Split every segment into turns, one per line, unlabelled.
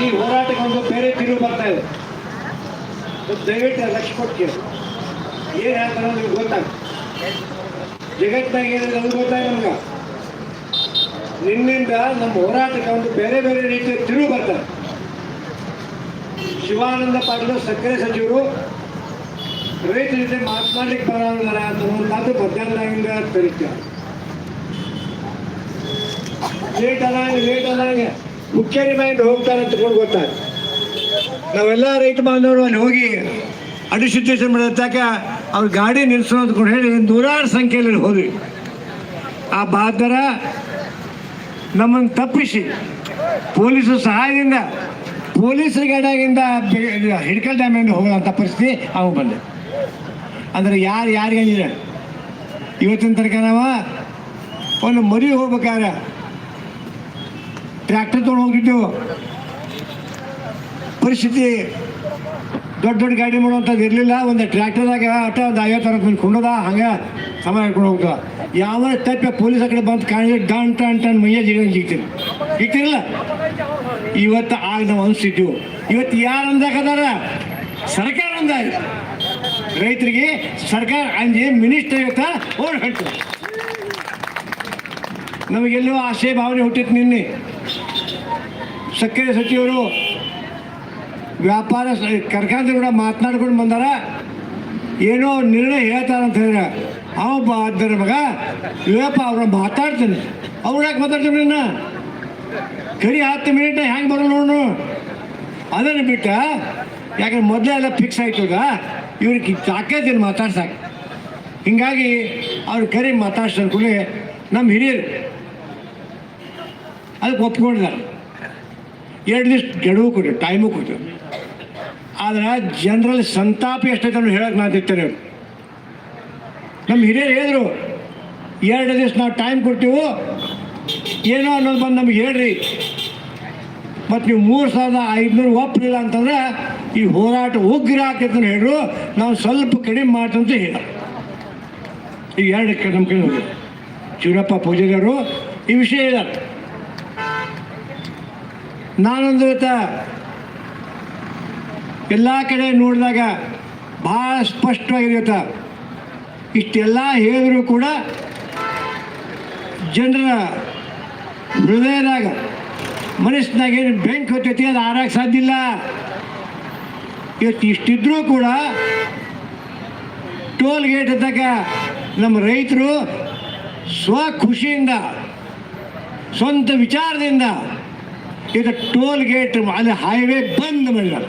ಈ ಹೋರಾಟಕ್ಕೆ ಒಂದು ಬೇರೆ ತಿರುವು ಬರ್ತಾ ಇದೆ. ದಯವಿಟ್ಟು ಲಕ್ಷ ಕೇಳಿ ಏನು ಹೇಳ್ತಾರೋ ನಿಮ್ಗೆ ಗೊತ್ತಾಗುತ್ತೆ ಜಗತ್ತಿನಾಗ ಏನಿದೆ ಅದು ಗೊತ್ತಾಗ ನಮ್ಗೆ? ನಿನ್ನಿಂದ ನಮ್ಮ ಹೋರಾಟಕ್ಕೆ ಒಂದು ಬೇರೆ ಬೇರೆ ರೀತಿಯ ತಿರುವು ಬರ್ತಾರೆ ಶಿವಾನಂದ ಪಾಟೀಲ್ ಸಕ್ಕರೆ ಸಚಿವರು ರೈತರ ಜೊತೆ ಮಾತನಾಡಲಿಕ್ಕೆ ಬರೋದಾರ ಅಂತ ಮಧ್ಯಾಹ್ನದಾಗಿಂದ ಕರೀತಾರೆ. ಲೇಟ್ ಆದಂಗೆ ಲೇಟ್ ಆದಂಗೆ. ಮೈಂಡ್ ಹೋಗ್ತಾರೆ ಅಂತ ಗೊತ್ತಾಯ್ತು. ನಾವೆಲ್ಲ ರೈತ ಬಾಂಧವರು ಅಲ್ಲಿ ಹೋಗಿ ಅಡಿಸಿಟೇಷನ್ ತಾಕ ಅವ್ರ ಗಾಡಿ ನಿಲ್ಸೋ ಕೂಡ ಹೇಳಿ ನೂರಾರು ಸಂಖ್ಯೆಯಲ್ಲಿ ಹೋದ್ವಿ. ಆ ಬಹಾದರ ನಮ್ಮನ್ನು ತಪ್ಪಿಸಿ ಪೊಲೀಸರ ಸಹಾಯದಿಂದ, ಪೊಲೀಸರ ಗಾಡಿಯಾಗಿಂದ ಹಿಡ್ಕಲ್ ಡ್ಯಾಮಿಂದ ಹೋಗೋಂಥ ಪರಿಸ್ಥಿತಿ ಅವು ಬಂದೆ. ಅಂದ್ರೆ ಯಾರು, ಯಾರಿಗೆ ಇವತ್ತಿನ ತನಕ ನಾವು ಒಂದು ಮರಿ ಹೋಗ್ಬೇಕಾದ್ರೆ ಟ್ರ್ಯಾಕ್ಟರ್ ತೊಗೊಂಡು ಹೋಗಿದ್ದೆವು ಪರಿಸ್ಥಿತಿ ದೊಡ್ಡ ದೊಡ್ಡ ಗಾಡಿ ಮಾಡುವಂಥದ್ದು ಇರಲಿಲ್ಲ. ಒಂದು ಟ್ರ್ಯಾಕ್ಟರ್ದಾಗ ಅಟ ಒಂದು ಐವತ್ತು ಅರವತ್ತು ಮಂದಿ ಕುಂಡದ, ಹಂಗೆ ಸಮಯ ಹಿಡ್ಕೊಂಡು ಹೋಗ್ತದೆ ಯಾವ ತಪ್ಪೆ ಪೊಲೀಸ್ ಕಡೆ ಬಂದು ಕಾಣಿದ್ರೆ ಡಾನ್ ಟನ್ ಟನ್ ಮೈಯ ಜಿಗ ಸಿಗ್ತೀನಿ ಜಿಗ್ತಿರಲ್ಲ? ಇವತ್ತು ಆಗ ನಾವು ಅನಿಸ್ತಿದ್ವು ಇವತ್ತು ಯಾರು ಅಂದಾಕದಾರ ಸರ್ಕಾರ ಅಂದಾಗ ರೈತರಿಗೆ ಸರ್ಕಾರ ಅಂಜಿ, ಮಿನಿಸ್ಟರ್ ಇವತ್ತ ಓಡ್ ಹೇಳ್ತಾರೆ. ನಮಗೆಲ್ಲೋ ಆಸೆ, ಭಾವನೆ ಹುಟ್ಟಿತ್ತು ನಿನ್ನೆ. ಸಕ್ಕರೆ ಸಚಿವರು ವ್ಯಾಪಾರ ಕಾರ್ಖಾನೆ ಕೂಡ ಮಾತನಾಡ್ಕೊಂಡು ಬಂದಾರ. ಏನೋ ನಿರ್ಣಯ ಹೇಳ್ತಾರ ಅಂತ ಹೇಳಿದ್ರೆ, ಅವ ಬಾದ್ರ ಮಗ ಇವಪ್ಪ ಅವ್ರನ್ನ ಮಾತಾಡ್ತಾನೆ. ಅವ್ರು ಯಾಕೆ ಮಾತಾಡ್ತೀನಿ ನಿನ್ನ? ಕರಿ ಹತ್ತು ಮಿನಿಟ್ ಹೆಂಗೆ ಬರೋ ನೋಡು. ಅದನ್ನು ಬಿಟ್ಟ, ಯಾಕಂದ್ರೆ ಮೊದಲೇ ಎಲ್ಲ ಫಿಕ್ಸ್ ಆಯ್ತದ ಇವ್ರಿಗೆ ತಾಕೇತೀನಿ ಮಾತಾಡ್ಸಾಕ ಹಿಂಗಾಗಿ ಅವ್ರು ಕರಿ ಮಾತಾಡ್ಸ್ತಾರೆ ಕೂಡ ನಮ್ಮ ಹಿರಿಯರು ಅದಕ್ಕೆ ಒಪ್ಕೊಂಡಿದ್ದಾರೆ ಎರಡು ದಿವಸ ಗೆಡುವು ಕೊಟ್ಟು ಟೈಮು ಕೊಟ್ಟು ಆದ್ರೆ ಜನರಲ್ಲಿ ಸಂತಾಪ ಎಷ್ಟೈತೆ ಅನ್ನೋ ಹೇಳಕ್ಕೆ ನಾನು ತಿಂತೇನೆ ನಮ್ಮ ಹಿರಿಯರು ಹೇಳಿದ್ರು, ಎರಡು ದಿವಸ ನಾವು ಟೈಮ್ ಕೊಡ್ತೀವೋ ಏನೋ ಅನ್ನೋದು ಬಂದು ನಮ್ಗೆ ಹೇಳ್ರಿ. ಮತ್ತು ನೀವು ಮೂರು ಸಾವಿರದ ಐದುನೂರು ಒಪ್ಪಲಿಲ್ಲ ಅಂತಂದ್ರೆ ಈ ಹೋರಾಟ ಉಗ್ರ ಆಕೈತೆ ಅಂತ ಹೇಳ್ರು ನಾವು ಸ್ವಲ್ಪ ಕಡಿಮೆ ಮಾಡ್ತಂತ ಹೇಳ ಈ ಎರಡಕ್ಕೆ ನಮ್ಮ ಶಿವರಪ್ಪ ಪೂಜಾರಿಯವರು ಈ ವಿಷಯ ಹೇಳಿದ್ದಾರೆ. ನಾನೊಂದು ಎಲ್ಲ ಕಡೆ ನೋಡಿದಾಗ ಭಾಳ ಸ್ಪಷ್ಟವಾಗಿದೆ ಇವತ್ತ ಇಷ್ಟೆಲ್ಲ ಹೇಳಿದ್ರು ಕೂಡ ಜನರ ಹೃದಯದಾಗ, ಮನಸ್ಸಿನಾಗ ಏನು ಬೆಂಕಿ ಹೊತ್ತೈತಿ ಅದು ಆರಕ್ಕೆ ಸಾಧ್ಯ ಇಲ್ಲ. ಇವತ್ತು ಇಷ್ಟಿದ್ರೂ ಕೂಡ ಟೋಲ್ ಗೇಟ್ ಇದ್ದಾಗ ನಮ್ಮ ರೈತರು ಸ್ವ ಖುಷಿಯಿಂದ ಸ್ವಂತ ವಿಚಾರದಿಂದ ಈಗ ಟೋಲ್ ಗೇಟ್ ಅಲ್ಲಿ ಹೈವೇ ಬಂದ್ ಮಾಡಿದ್ದಾರೆ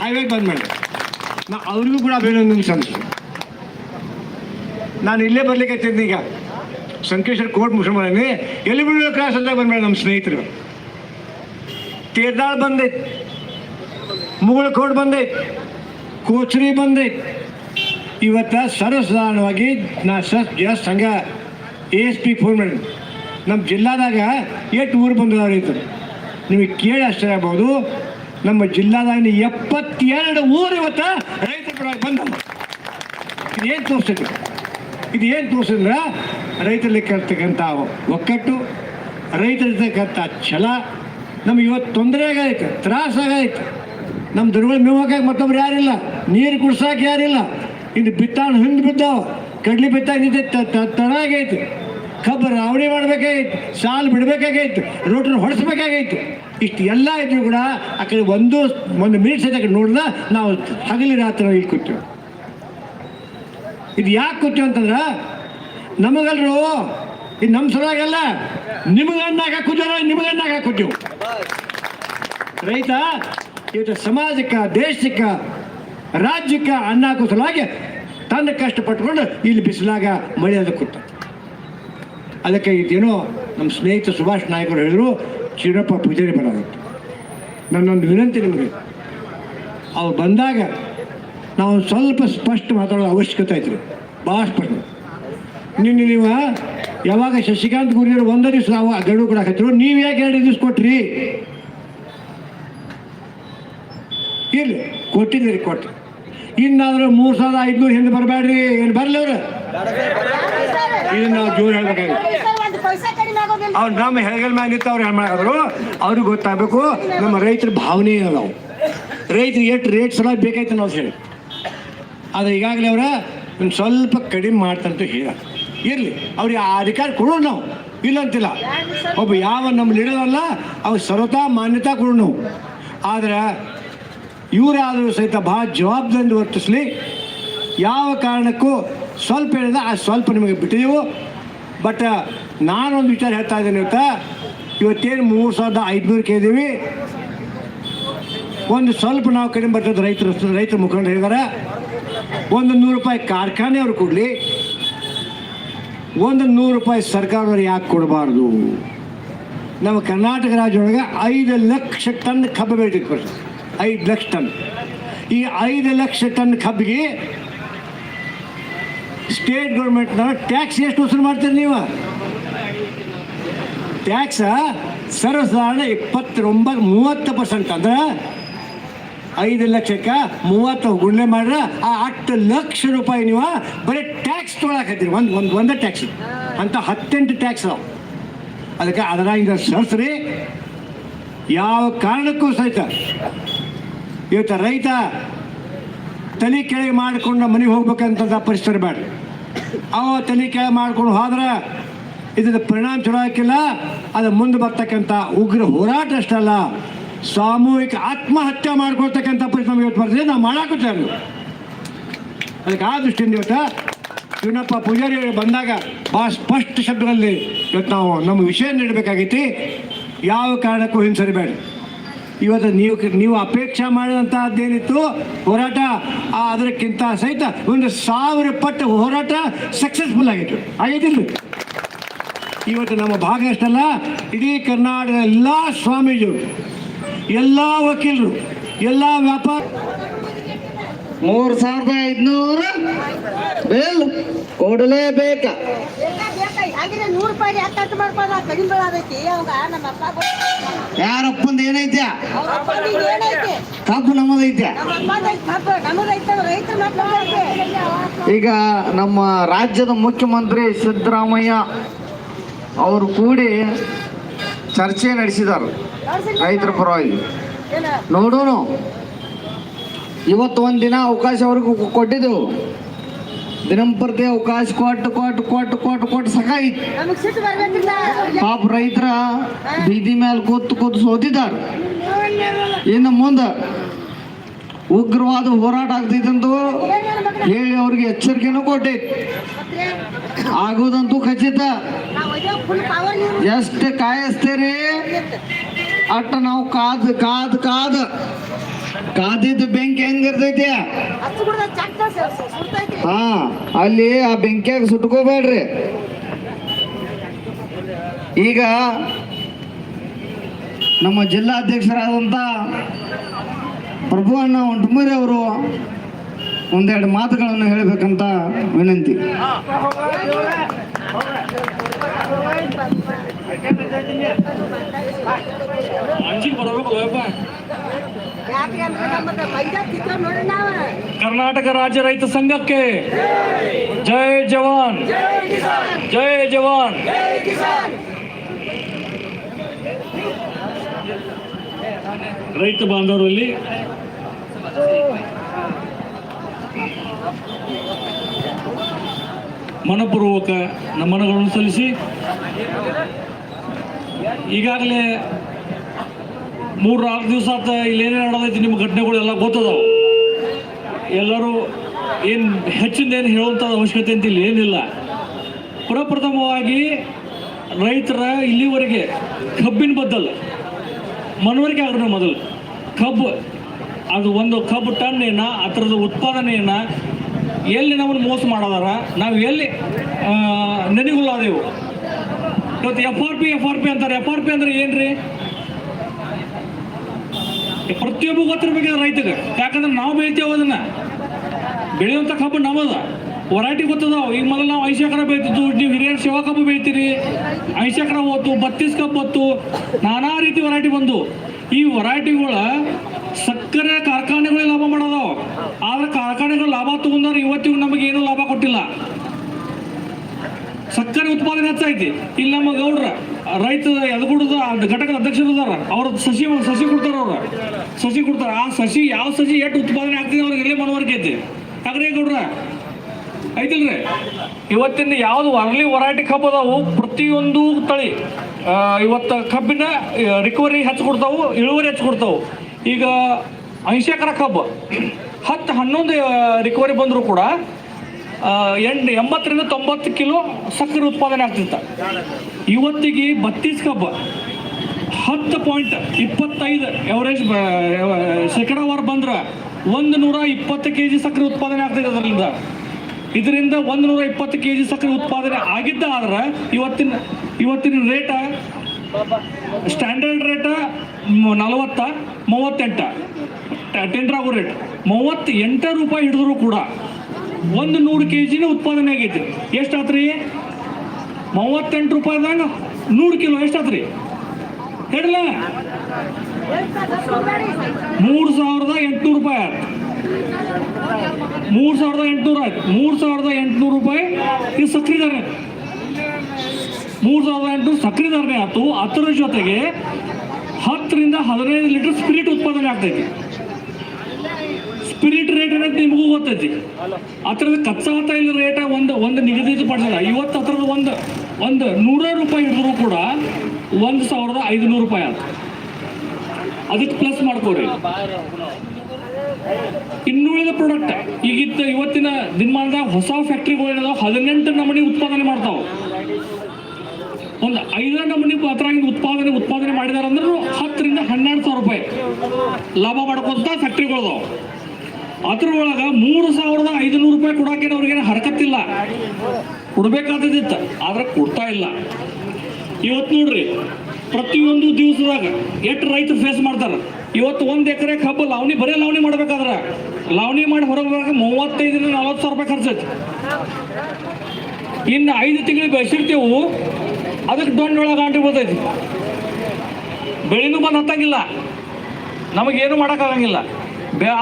ಹೈವೇ ಬಂದ್ ಮಾಡಿದ್ದಾರೆ ನಾ ಅವ್ರಿಗೂ ಕೂಡ ಅಭಿನಂದನೆ ಸಲ್ಲಿಸ್ತೀನಿ ನಾನು ಇಲ್ಲೇ ಬರ್ಲಿಕ್ಕೆ ಈಗ. ಸಂಕೇಶ್ವರ ಕೋರ್ಟ್ ಮುಸಲ್ಮಾನಿ ಎಲ್ಲಿ ಬಿಡೋ ಕ್ರಾಸ್ ಅಂತ ಬಂದ್ಬೇಡ ನಮ್ಮ ಸ್ನೇಹಿತರು. ತೇರ್ದಾಳ್ ಬಂದೈತ್ ಮುಗುಳ ಕೋಟ್ ಬಂದೈತ್ ಕೋಚರಿ ಬಂದೈತ್ ಇವತ್ತ ಸರ್ವಸಾಧಾರಣವಾಗಿ ನಾ ಸಂಘ ಎ ಎಸ್ ಪಿ ಫೋನ್ ನಮ್ಮ ಜಿಲ್ಲಾದಾಗ ಎಷ್ಟು ಊರು ಬಂದಿದ್ದಾರೆ ರೈತರು ನಿಮಗೆ ಕೇಳಿ ಆಶ್ಚರ್ಯ ಆಗ್ಬೋದು ನಮ್ಮ ಜಿಲ್ಲಾದಾಗ ಎಪ್ಪತ್ತೆರಡು ಊರು ಇವತ್ತು ರೈತರ ಪರವಾಗಿ ಬಂದವು. ಇದು ಏನು ತೋರಿಸಿದ್ರು? ಇದು ಏನು ತೋರಿಸಿದ್ರೆ? ರೈತರಲ್ಲಿ ಕರ್ತಕ್ಕಂಥ ಒಕ್ಕಟ್ಟು ರೈತರಿರ್ತಕ್ಕಂಥ ಛಲ, ನಮ್ಗೆ ಇವತ್ತು ತೊಂದರೆ ಆಗೈತೆ, ತ್ರಾಸ ಆಗೈತೆ. ನಮ್ಮ ಮೇವು ಮೇವಾಕ ಮತ್ತೊಬ್ರು ಯಾರಿಲ್ಲ, ನೀರು ಕುಡ್ಸಕ್ಕೆ ಯಾರಿಲ್ಲ. ಇನ್ನು ಬಿತ್ತಾಣ ಹಿಂದೆ ಬಿದ್ದಾವ, ಕಡ್ಲಿ ಬಿತ್ತಾಗ ನಿಂತೆ ತಡಾಗೈತೆ ಕಬ್ಬು ರಾವಣಿ ಮಾಡಬೇಕಾಗಿತ್ತು ಸಾಲು ಬಿಡಬೇಕಾಗಿತ್ತು ರೋಟರ್ ಹೊಡೆಸ್ಬೇಕಾಗಿತ್ತು ಇಷ್ಟು ಎಲ್ಲ ಇದ್ರು ಕೂಡ ಆ ಕಡೆ ಒಂದು ಒಂದು ಮಿನಿಟ್ ಸಹಿತ ನೋಡಿದ ನಾವು ಹಗಲಿ ರಾತ್ರಿ ಇಲ್ಲಿ ಕೂತೀವಿ. ಇದು ಯಾಕೆ ಕೂತೀವಿ ಅಂತಂದ್ರೆ, ನಮಗಲ್ರು, ಇದು ನಮ್ಮ ಸಲುವಾಗಲ್ಲ ನಿಮಗೆ ಅನ್ನಾಗ ಕೂತಾರ ನಿಮಗೆ ಅನ್ನಾಗ ಕೂತೀವಿ. ರೈತ, ಇವತ್ತು ಸಮಾಜಕ್ಕೆ, ದೇಶಕ್ಕೆ, ರಾಜ್ಯಕ್ಕೆ ಅನ್ನ ಸಲುವಾಗಿ ತನ್ನ ಕಷ್ಟಪಟ್ಕೊಂಡು ಇಲ್ಲಿ ಬಿಸಿಲಾಗ ಮಳೆಯಾದ ಕೂತ. ಅದಕ್ಕೆ ಇದೇನೋ ನಮ್ಮ ಸ್ನೇಹಿತ ಸುಭಾಷ್ ನಾಯಕರು ಹೇಳಿದ್ರು, ಚಿರಪ್ಪ ಪೂಜಾರಿ ಬರೋದಿತ್ತು ನನ್ನೊಂದು ವಿನಂತಿ ನಿಮಗೆ. ಅವ್ರು ಬಂದಾಗ ನಾವು ಸ್ವಲ್ಪ ಸ್ಪಷ್ಟ ಮಾತಾಡೋ ಅವಶ್ಯಕತೆ ಐತ್ರಿ. ಭಾಳ ಸ್ಪಷ್ಟ. ನಿನ್ನೆ ನೀವು, ಯಾವಾಗ ಶಶಿಕಾಂತ್ ಗುರಿಯವರು ಒಂದೇ ದಿವಸ ನಾವು ಗಡುವು ಕೊಡಾಕತ್ತಿರು ನೀವು ಯಾಕೆ ಎರಡು ದಿವಸ ಕೊಟ್ರಿ? ಇರ್ಲಿ, ಕೊಟ್ಟಿದ್ದೀರಿ ಕೊಟ್ಟು ಇನ್ನಾದ್ರೂ ಮೂರು ಸಾವಿರದ ಐದುನೂರು ಹಿಂದೆ ಬರಬೇಡ್ರಿ. ಏನು ಬರ್ಲವ್ರ ಇದನ್ನ ನಾವು ಜೋರು ಹೇಳ್ಬೇಕಾಗುತ್ತೆ ಅವ್ರು ನಮ್ಮ ಹೆಗಲ್ ಮ್ಯಾಗ ನಿಂತು ಅವ್ರು ಮಾಡಿದ್ರು ಅವ್ರಿಗೆ ಗೊತ್ತಾಗಬೇಕು, ನಮ್ಮ ರೈತರ ಭಾವನೆ ನಾವು ರೈತರಿಗೆ ಎಷ್ಟು ರೇಟ್ ಸಲ ಬೇಕಾಯ್ತು ನಾವು ಹೇಳಿ. ಆದರೆ ಈಗಾಗಲೇ ಅವರ ಒಂದು ಸ್ವಲ್ಪ ಕಡಿಮೆ ಮಾಡ್ತಂತ ಹೇಳ. ಇರಲಿ ಅವ್ರಿಗೆ ಆ ಅಧಿಕಾರ ಕೊಡೋಣ ನಾವು. ಇಲ್ಲ ಅಂತಿಲ್ಲ ಒಬ್ಬ ಯಾವ ನಮ್ಮ ಲೀಡರ್ ಅಲ್ಲ ಅವ್ರು ಸರ್ವತಾ ಮಾನ್ಯತಾ ಕೊಡೋಣ ನಾವು. ಆದ್ರೆ ಇವರಾದರೂ ಸಹಿತ ಭಾಳ ಜವಾಬ್ದಾರಿ ವರ್ತಿಸಲಿ. ಯಾವ ಕಾರಣಕ್ಕೂ ಸ್ವಲ್ಪ ಹೇಳಿದ ಆ ಸ್ವಲ್ಪ ನಿಮಗೆ ಬಿಟ್ಟಿದೆವು. ಬಟ್ ನಾನೊಂದು ವಿಚಾರ ಹೇಳ್ತಾ ಇದ್ದೇನೆ ಇವತ್ತು ಇವತ್ತೇನು ಮೂರು ಸಾವಿರದ ಐದುನೂರು ಇದ್ದೀವಿ ಒಂದು ಸ್ವಲ್ಪ ನಾವು ಕಡಿಮೆ ಬರ್ತದೆ ರೈತರು, ರೈತರ ಮುಖಂಡ ಹೇಳಿದಾರೆ. ಒಂದು ನೂರು ರೂಪಾಯಿ ಕಾರ್ಖಾನೆಯವರು ಕೊಡಲಿ. ಒಂದು ನೂರು ರೂಪಾಯಿ ಸರ್ಕಾರದವ್ರು ಯಾಕೆ ಕೊಡಬಾರ್ದು? ನಮ್ಮ ಕರ್ನಾಟಕ ರಾಜ್ಯದೊಳಗೆ ಐದು ಲಕ್ಷ ಟನ್ ಕಬ್ಬು ಬೆಳಿತೈತೆ ಐದು ಲಕ್ಷ ಟನ್. ಈ ಐದು ಲಕ್ಷ ಟನ್ ಕಬ್ಬಿಗೆ ಸ್ಟೇಟ್ ಗೌರ್ಮೆಂಟ್ನ ಟ್ಯಾಕ್ಸ್ ಎಷ್ಟು ವಸೂಲು ಮಾಡ್ತೀರಿ ನೀವು? ಟ್ಯಾಕ್ಸ ಸರ್ವಸಾಧಾರಣ ಇಪ್ಪತ್ತೊಂಬತ್ತು, ಮೂವತ್ತು ಪರ್ಸೆಂಟ್ ಅಂದ್ರೆ ಐದು ಲಕ್ಷಕ್ಕೆ ಮೂವತ್ತು ಗುಂಡ್ಲೆ ಮಾಡ್ರೆ ಆ ಹತ್ತು ಲಕ್ಷ ರೂಪಾಯಿ ನೀವು ಬರೀ ಟ್ಯಾಕ್ಸ್ ತೊಗೊಳಕತ್ತೀರಿ. ಒಂದು ಒಂದು ಒಂದೇ ಟ್ಯಾಕ್ಸ್ ಅಂತ ಹತ್ತೆಂಟು ಟ್ಯಾಕ್ಸ್ ಅವ ಅದಕ್ಕೆ ಅದರಾಗ ಸರ್ಸ್ರಿ. ಯಾವ ಕಾರಣಕ್ಕೂ ಸಹಿತ ಇವತ್ತು ರೈತ ತಲೆ ಕೆಳಗೆ ಮಾಡಿಕೊಂಡು ಮನೆಗೆ ಹೋಗ್ಬೇಕಂತ ಪರಿಸ್ಥಿತಿ ಬೇಡ. ಅವ ತಲೆ ಕೆಳಗೆ ಮಾಡ್ಕೊಂಡು ಹೋದ್ರೆ ಇದ್ರ ಪರಿಣಾಮ ಚಲೋ ಹಾಕಿಲ್ಲ, ಅದು ಮುಂದೆ ಬರ್ತಕ್ಕಂಥ ಉಗ್ರ ಹೋರಾಟ ಅಷ್ಟಲ್ಲ ಸಾಮೂಹಿಕ ಆತ್ಮಹತ್ಯೆ ಮಾಡ್ಕೊಳ್ತಕ್ಕಂಥ ಪರಿಸ್ಥಿತಿ ನಮ್ಗೆ ಇವತ್ತು ಬರ್ತದೆ. ನಾವು ಮಾಡಾಕುತ್ತೇವೆ ಅದಕ್ಕೆ ಆ ದೃಷ್ಟಿಯಿಂದ ಇವತ್ತು ಶಿವನಪ್ಪ ಪೂಜಾರಿ ಬಂದಾಗ ಭಾಳ ಸ್ಪಷ್ಟ ಶಬ್ದಗಳಲ್ಲಿ ಇವತ್ತು ನಾವು ನಮ್ಮ ವಿಷಯ ನೀಡಬೇಕಾಗೈತಿ. ಯಾವ ಕಾರಣಕ್ಕೂ ಹಿಂಸರಿಬೇಡ. ಇವತ್ತು ನೀವು ನೀವು ಅಪೇಕ್ಷೆ ಮಾಡಿದಂತಹದ್ದೇನಿತ್ತು? ಹೋರಾಟ ಅದಕ್ಕಿಂತ ಸಹಿತ ಒಂದು ಸಾವಿರ ಪಟ್ಟು ಹೋರಾಟ ಸಕ್ಸಸ್ಫುಲ್ ಆಗಿತ್ತು. ಆಗೈತಿಲ್ಲ ಇವತ್ತು ನಮ್ಮ ಭಾಗ ಎಷ್ಟಲ್ಲ? ಇಡೀ ಕರ್ನಾಟಕದ ಎಲ್ಲ ಸ್ವಾಮೀಜಿಗಳು, ಎಲ್ಲ ವಕೀಲರು, ಎಲ್ಲ ವ್ಯಾಪಾರ
ಮೂರು ಸಾವಿರದ ಐದುನೂರು. ಕೊಡಲೇಬೇಕ
ಬೇಕಾ ಬೇಕಾ? ಹಾಗಿದ್ರೆ ನೂರು ರೂಪಾಯಿ ಹತ್ತು ಮಾಡ್ಕೊಳ್ಳೋದು ಕಡಿಮೆ ಬೆಳದೈತಿ ಅವಾಗ ನಮ್ಮ ಅಪ್ಪ
ಯಾರಪ್ಪಂದ
ಏನೈತೆ?
ಕಬ್ಬು
ನಮ್ಮದೈತೆ ರೈತರ
ಈಗ ನಮ್ಮ ರಾಜ್ಯದ ಮುಖ್ಯಮಂತ್ರಿ ಸಿದ್ದರಾಮಯ್ಯ ಅವರು ಕೂಡಿ ಚರ್ಚೆ ನಡೆಸಿದಾರ. ರೈತರ ಪರವಾಗಿ. ನೋಡೋಣ ಇವತ್ತು ಒಂದು ದಿನ ಅವಕಾಶ ಅವ್ರಿಗೂ ಕೊಟ್ಟಿದ್ದೆವು. ದಿನಂಪ್ರತಿ ಅವಕಾಶ ಕೊಟ್ಟು ಕೊಟ್ಟು ಕೊಟ್ಟು ಕೊಟ್ಟು ಕೊಟ್ಟು ಸಾಕಾಗಿತ್ತು ಪಾಪ ರೈತರ ಬೀದಿ ಮೇಲೆ ಕೂತು ಕೂತು ಸೋತಿದ್ದಾರೆ. ಇನ್ನು ಮುಂದೆ ಉಗ್ರವಾದ ಹೋರಾಟ ಆಗ್ತೈತಂತೂ ಹೇಳಿ ಅವ್ರಿಗೆ ಎಚ್ಚರಿಕೆನೂ ಕೊಟ್ಟೈತಿ ಆಗೋದಂತೂ ಖಚಿತ. ಎಷ್ಟು ಕಾಯಿಸ್ತೀರಿ ಅಟ್ಟ ನಾವು ಕಾದು ಕಾದು ಕಾದ್ ಕಾದಿದ್ದು ಬೆಂಕಿ ಹೆಂಗಿರ್ತೈತಿ ಹಾ ಅಲ್ಲಿ ಆ ಬೆಂಕಿಯಾಗ ಸುಟ್ಕೋಬೇಡ್ರಿ. ಈಗ ನಮ್ಮ ಜಿಲ್ಲಾಧ್ಯಕ್ಷರಾದಂಥ ಪ್ರಭು ಅಣ್ಣ ಒಂಟುಮರಿ ಅವರು ಒಂದೆರಡು ಮಾತುಗಳನ್ನು ಹೇಳಬೇಕಂತ ವಿನಂತಿ
ಅಂದ್ರೆ ನಮ್ಮದ ಮೈದಾ ತಿಕ್ಕ ನೋಡ್ರಿ ನಾವ
ಕರ್ನಾಟಕ ರಾಜ್ಯ ರೈತ ಸಂಘಕ್ಕೆ ಜೈ ಜವಾನ್. ಜೈ ಜವಾನ್. ರೈತ ಬಾಂಧವರಲ್ಲಿ ಮನಪೂರ್ವಕ ನಮನಗಳನ್ನು ಸಲ್ಲಿಸಿ ಈಗಾಗಲೇ ಮೂರು ನಾಲ್ಕು ದಿವಸ ಆತ ಇಲ್ಲಿ ಏನೇನು ನಡೆದೈತಿ ನಿಮ್ಮ ಘಟನೆಗಳೆಲ್ಲ ಗೊತ್ತದವು? ಎಲ್ಲರೂ ಏನು ಹೆಚ್ಚಿಂದ ಏನು ಹೇಳುವಂಥ ಅವಶ್ಯಕತೆ ಅಂತ ಇಲ್ಲಿ ಏನಿಲ್ಲ. ಪ್ರಪ್ರಥಮವಾಗಿ ರೈತರ ಇಲ್ಲಿವರೆಗೆ ಕಬ್ಬಿನ ಬದ್ದಲ್, ಮನವರಿಕೆ ಆಗ್ರಿ ಮೊದಲು. ಕಬ್ಬು, ಅದು ಒಂದು ಕಬ್ಬು ಟನ್ ಏನ ಅದರದ ಉತ್ಪಾದನೆ ಏನ ಎಲ್ಲಿ ನಮ್ಮನ್ನು ಮೋಸ ಮಾಡೋದಾರ? ನಾವು ಎಲ್ಲಿ ನೆನೆಗುಳ್ಳಾದೆವು ಇವತ್ತು F R P F R P ಅಂತಾರೆ. ಎಫ್ ಆರ್ ಪಿ ಅಂದ್ರೆ ಏನ್ರಿ? ಪ್ರತಿಯೊಬ್ಬ ಗೊತ್ತಿರ್ಬೇಕು ರೈತಗೆ. ಯಾಕಂದ್ರೆ ನಾವು ಬೆಳಿತೇವೆ ಅದನ್ನ. ಬೆಳೆಯುವಂಥ ಕಬ್ಬು ನಮ್ಮದ. ವರೈಟಿ ಗೊತ್ತದಾವ ಈಗ ಮೊದಲು ನಾವು ಐದು ಎಕರೆ ಬೆಳಿತಿದ್ದು ನೀವು ಹಿರಿಯರು ಸೇವಾ ಕಬ್ಬು ಬೆಳಿತೀರಿ. ಐದು ಎಕರೆ ಹೋತು ಬತ್ತೀಸ್ ಕಬ್ಬು ಹೊತ್ತು, ನಾನಾ ರೀತಿ ವರೈಟಿ ಬಂದು. ಈ ವರೈಟಿಗಳ ಸಕ್ಕರೆ ಕಾರ್ಖಾನೆಗಳೇ ಲಾಭ ಮಾಡೋದಾವ ಆದ್ರೆ ಕಾರ್ಖಾನೆಗಳು ಲಾಭ ತಗೊಂಡ್ರೆ ಇವತ್ತಿಗೂ ನಮಗೆ ಏನೂ ಲಾಭ ಕೊಟ್ಟಿಲ್ಲ. ಸಕ್ಕರೆ ಉತ್ಪಾದನೆ ಹೆಚ್ಚೈತಿ ಇಲ್ಲಿ ನಮ್ಮ ಗೌಡ್ರ ರೈತ ಎದಗುಡದ ಘಟಕದ ಅಧ್ಯಕ್ಷರು ಇದಾರ. ಅವ್ರ ಸಸಿ ಸಸಿ ಕೊಡ್ತಾರ ಅವ್ರ. ಸಸಿ ಕೊಡ್ತಾರ. ಆ ಸಸಿ ಯಾವ ಸಸಿ ಎಷ್ಟು ಉತ್ಪಾದನೆ ಆಗ್ತಿದೆ ಅವ್ರಿಗೆ ಇಲ್ಲೇ ಮನವರಿಕೆ ಐತಿ. ಯಾಕ್ರಿ ಗೌಡ್ರ ಐತಿಲ್ರಿ? ಇವತ್ತಿನ ಯಾವ್ದು ಅರ್ಲಿ ವರೈಟಿ ಕಬ್ಬು ಅದಾವು ಪ್ರತಿಯೊಂದು ತಳಿ ಆ, ಇವತ್ತು ಕಬ್ಬಿನ ರಿಕವರಿ ಹೆಚ್ಚು ಕೊಡ್ತಾವು ಇಳುವರಿ ಹೆಚ್ಚು ಕೊಡ್ತಾವು. ಈಗ ಐಂಶಿ ಎಕರೆ ಕಬ್ಬು ಹತ್ತು ಹನ್ನೊಂದು ರಿಕವರಿ ಬಂದರೂ ಕೂಡ ಆ, ಎಂಟು ಎಂಬತ್ತರಿಂದ ತೊಂಬತ್ತು ಕಿಲೋ ಸಕ್ಕರೆ ಉತ್ಪಾದನೆ ಆಗ್ತಿತ್ತ. ಇವತ್ತಿಗೆ ಬತ್ತೀಸ್ ಕಬ್ಬ ಹತ್ತು ಪಾಯಿಂಟ್ ಇಪ್ಪತ್ತೈದು ಎವರೇಜ್ ಶೇಕಡಾವಾರು ಬಂದ್ರೆ ಒಂದು ನೂರ ಇಪ್ಪತ್ತು ಕೆ ಜಿ ಸಕ್ಕರೆ ಉತ್ಪಾದನೆ ಆಗ್ತದೆ ಅದರಿಂದ ಇದರಿಂದ ಒಂದು ನೂರ ಇಪ್ಪತ್ತು ಕೆ ಜಿ ಸಕ್ಕರೆ ಉತ್ಪಾದನೆ ಆಗಿದ್ದ ಆದ್ರೆ ಇವತ್ತಿನ ಇವತ್ತಿನ ರೇಟ ಸ್ಟ್ಯಾಂಡರ್ಡ್ ರೇಟ ನಲವತ್ತ ಮೂವತ್ತೆಂಟ. ಟೆಂಡರ್ ಆಗೋ ರೇಟ್ ಮೂವತ್ತೆಂಟು ರೂಪಾಯಿ ಹಿಡಿದ್ರು ಕೂಡ ಒಂದು ನೂರು ಕೆ ಜಿನ ಉತ್ಪಾದನೆ ಆಗೈತಿ. ಎಷ್ಟಾತ್ರಿ? ಮೂವತ್ತೆಂಟು ರೂಪಾಯಿದಾಗ ನೂರು ಕಿಲೋ ಎಷ್ಟಾತ್ರಿ? ಹೇಳಲ್ಲ ಮೂರು ಸಾವಿರದ ಎಂಟುನೂರು ರೂಪಾಯಿ ಆಯ್ತು. ಮೂರು ಸಾವಿರದ ಎಂಟುನೂರು ಆಯ್ತು. ಮೂರು ಸಾವಿರದ ಎಂಟುನೂರು ರೂಪಾಯಿ ಇದು ಸಕ್ರಿ ಧಾರಣೆ ಮೂರು ಸಾವಿರದ ಎಂಟುನೂರು ಸಕ್ರಿ ಧಾರಣೆ ಆಯ್ತು. ಅದರ ಜೊತೆಗೆ ಹತ್ತರಿಂದ ಹದಿನೈದು ಲೀಟರ್ ಸ್ಪಿರಿಟ್ ಉತ್ಪಾದನೆ ಆಗ್ತೈತಿ. ಸ್ಪಿರಿಟ್ ರೇಟ್ ಅನ್ನೋದು ನಿಮಗೂ ಗೊತ್ತೈತಿ. ಅದ್ರದ್ದು ಕಚ್ಚಾ ತೈಲ ರೇಟ ಒಂದು ಒಂದು ನಿಗದಿತ ಪಡಿಸಿದ. ಇವತ್ತು ಅದ್ರದ್ದು ಒಂದು ಒಂದು ನೂರ ರೂಪಾಯಿ ಹಿಡಿದ್ರು ಕೂಡ ಒಂದು ಸಾವಿರದ ಐದುನೂರು ರೂಪಾಯಿ ಆಯ್ತು ಅದಕ್ಕೆ ಪ್ಲಸ್ ಮಾಡ್ಕೋರಿ. ಇನ್ನುಳಿದ ಪ್ರಾಡಕ್ಟ್ ಈಗಿದ್ದ ಇವತ್ತಿನ ದಿನಮಾನದಾಗ ಹೊಸ ಫ್ಯಾಕ್ಟ್ರಿಗಳು ಏನದಾವ? ಹದಿನೆಂಟು ನಮೂನಿ ಉತ್ಪಾದನೆ ಮಾಡ್ತಾವ. ಒಂದು ಐದು ನಮೂನಿ ಅದ್ರಾಗಿಂದ ಉತ್ಪಾದನೆ ಉತ್ಪಾದನೆ ಮಾಡಿದಾರೆ ಅಂದ್ರೆ ಹತ್ತರಿಂದ ಹನ್ನೆರಡು ಸಾವಿರ ರೂಪಾಯಿ ಲಾಭ ಮಾಡ್ಕೊಂತ ಫ್ಯಾಕ್ಟ್ರಿಗಳದಾವ ಅದ್ರೊಳಗ ಮೂರು ಸಾವಿರದ ಐದುನೂರು ರೂಪಾಯಿ ಕೊಡಾಕೇನು ಅವ್ರಿಗೇನು ಹರಕತ್ತಿಲ್ಲ. ಕೊಡ್ಬೇಕಾದದಿತ್ತು ಆದ್ರೆ ಕೊಡ್ತಾ ಇಲ್ಲ. ಇವತ್ತು ನೋಡ್ರಿ, ಪ್ರತಿಯೊಂದು ದಿವಸದಾಗ ಎಷ್ಟು ರೈತರು ಫೇಸ್ ಮಾಡ್ತಾರೆ. ಇವತ್ತು ಒಂದು ಎಕರೆ ಕಬ್ಬು ಲಾವಣಿ, ಬರೀ ಲಾವಣಿ ಮಾಡ್ಬೇಕಾದ್ರೆ. ಲಾವಣಿ ಮಾಡಿ ಹೊರಗೆ ಬರೋಕೆ ಮೂವತ್ತೈದರಿಂದ ನಲವತ್ತು ಸಾವಿರ ರೂಪಾಯಿ ಖರ್ಚೈತಿ ಇನ್ನು ಐದು ತಿಂಗಳಿಗೆ ಬೆಳೆಸಿರ್ತೇವು, ಅದಕ್ಕೆ ದೊಣ್ಣೊಳಗೆ ಆಂಟಿ ಬರ್ತೈತಿ. ಬೆಳೆನೂ ಬಂದು ಹತ್ತಂಗಿಲ್ಲ. ನಮಗೇನು ಮಾಡೋಕ್ಕಾಗಂಗಿಲ್ಲ.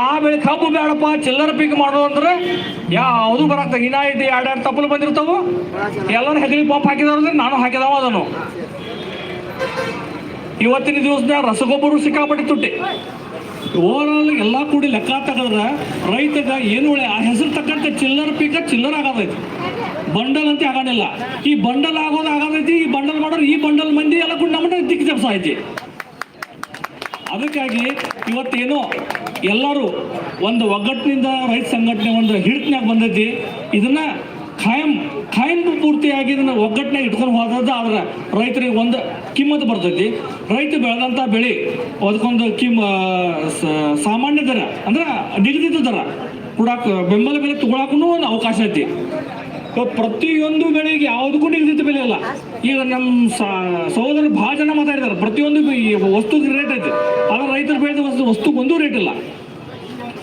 ಆ ಬೆಳೆ ಕಬ್ಬು ಬೇಡಪ್ಪ, ಚಿಲ್ಲರ್ ಪೀಕ್ ಮಾಡೋದು ಅಂದ್ರೆ ಯಾವುದು ಬರತ್ತ ಇನ್ನ ಐತಿ ಎರಡು ಎರಡು ತಪ್ಪಲು ಬಂದಿರ್ತಾವು. ಎಲ್ಲರೂ ಹೆಗಲಿ ಪಂಪ್ ಹಾಕಿದಾರಂದ್ರೆ ನಾನು ಹಾಕಿದವ ಅದನ್ನು. ಇವತ್ತಿನ ದಿವಸದಾಗ ರಸಗೊಬ್ಬರ ಸಿಕ್ಕಾಪಟ್ಟಿ ತುಟ್ಟಿ. ಓವರಾಲ್ ಎಲ್ಲ ಕೂಡಿ ಲೆಕ್ಕ ತೆಗೆದ್ರೆ ರೈತಗ ಏನು ಒಳ್ಳೆ, ಆ ಹೆಸರು ತಕ್ಕಂತೆ ಚಿಲ್ಲರ್ ಪೀಕ ಚಿಲ್ಲರ್ ಆಗೋದೈತಿ. ಬಂಡಲ್ ಅಂತ ಆಗೋದಿಲ್ಲ ಈ ಬಂಡಲ್ ಆಗೋದು ಆಗೋದೈತಿ, ಈ ಬಂಡಲ್ ಮಾಡೋರು ಈ ಬಂಡಲ್ ಮಂದಿ ಎಲ್ಲ ಕೂಡ ನಮ್ಮನ್ನ ದಿಕ್ಕ ಜಪ್ಸ ಐತಿ ಅದಕ್ಕಾಗಿ ಇವತ್ತೇನೋ ಎಲ್ಲರೂ ಒಂದು ಒಗ್ಗಟ್ಟಿನಿಂದ ರೈತ ಸಂಘಟನೆ ಒಂದು ಹಿಡಿತನಾಗ ಬಂದೈತಿ. ಇದನ್ನ ಖಾಯಂ ಖಾಯಂ ಪೂರ್ತಿಯಾಗಿ ಇದನ್ನು ಒಗ್ಗಟ್ಟಿನಾಗ ಇಟ್ಕೊಂಡು ಹೋದದ್ದು ಆದ್ರೆ ರೈತರಿಗೆ ಒಂದು ಕಿಮ್ಮತ್ತು ಬರ್ತೈತಿ. ರೈತ ಬೆಳೆದಂಥ ಬೆಳೆ ಅದಕ್ಕೊಂದು ಕಿಮ್ ಸ- ಸಾಮಾನ್ಯ ದರ ಅಂದ್ರೆ ನಿಗದಿತ ದರ. ಕೊಡಕ್ಕೆ ಬೆಂಬಲ ಬೆಲೆ ತಗೊಳಕ್ಕೂ ಒಂದು ಅವಕಾಶ ಐತಿ. ಪ್ರತಿಯೊಂದು ಬೆಳೆಗೆ ಯಾವುದಕ್ಕೂ ನಿಗದಿತ ಬೆಲೆ ಅಲ್ಲ. ಈಗ ನಮ್ಮ ಸಹೋದರರು ಭಾಳ ಜನ ಮಾತಾಡಿದ್ದಾರೆ ಪ್ರತಿಯೊಂದು ವಸ್ತುಗೆ ರೇಟ್ ಐತೆ. ಆದ್ರೆ ರೈತರು ಬೆಳೆದ ವಸ್ತು ವಸ್ತುಗೆ ಒಂದೂ ರೇಟ್ ಇಲ್ಲ.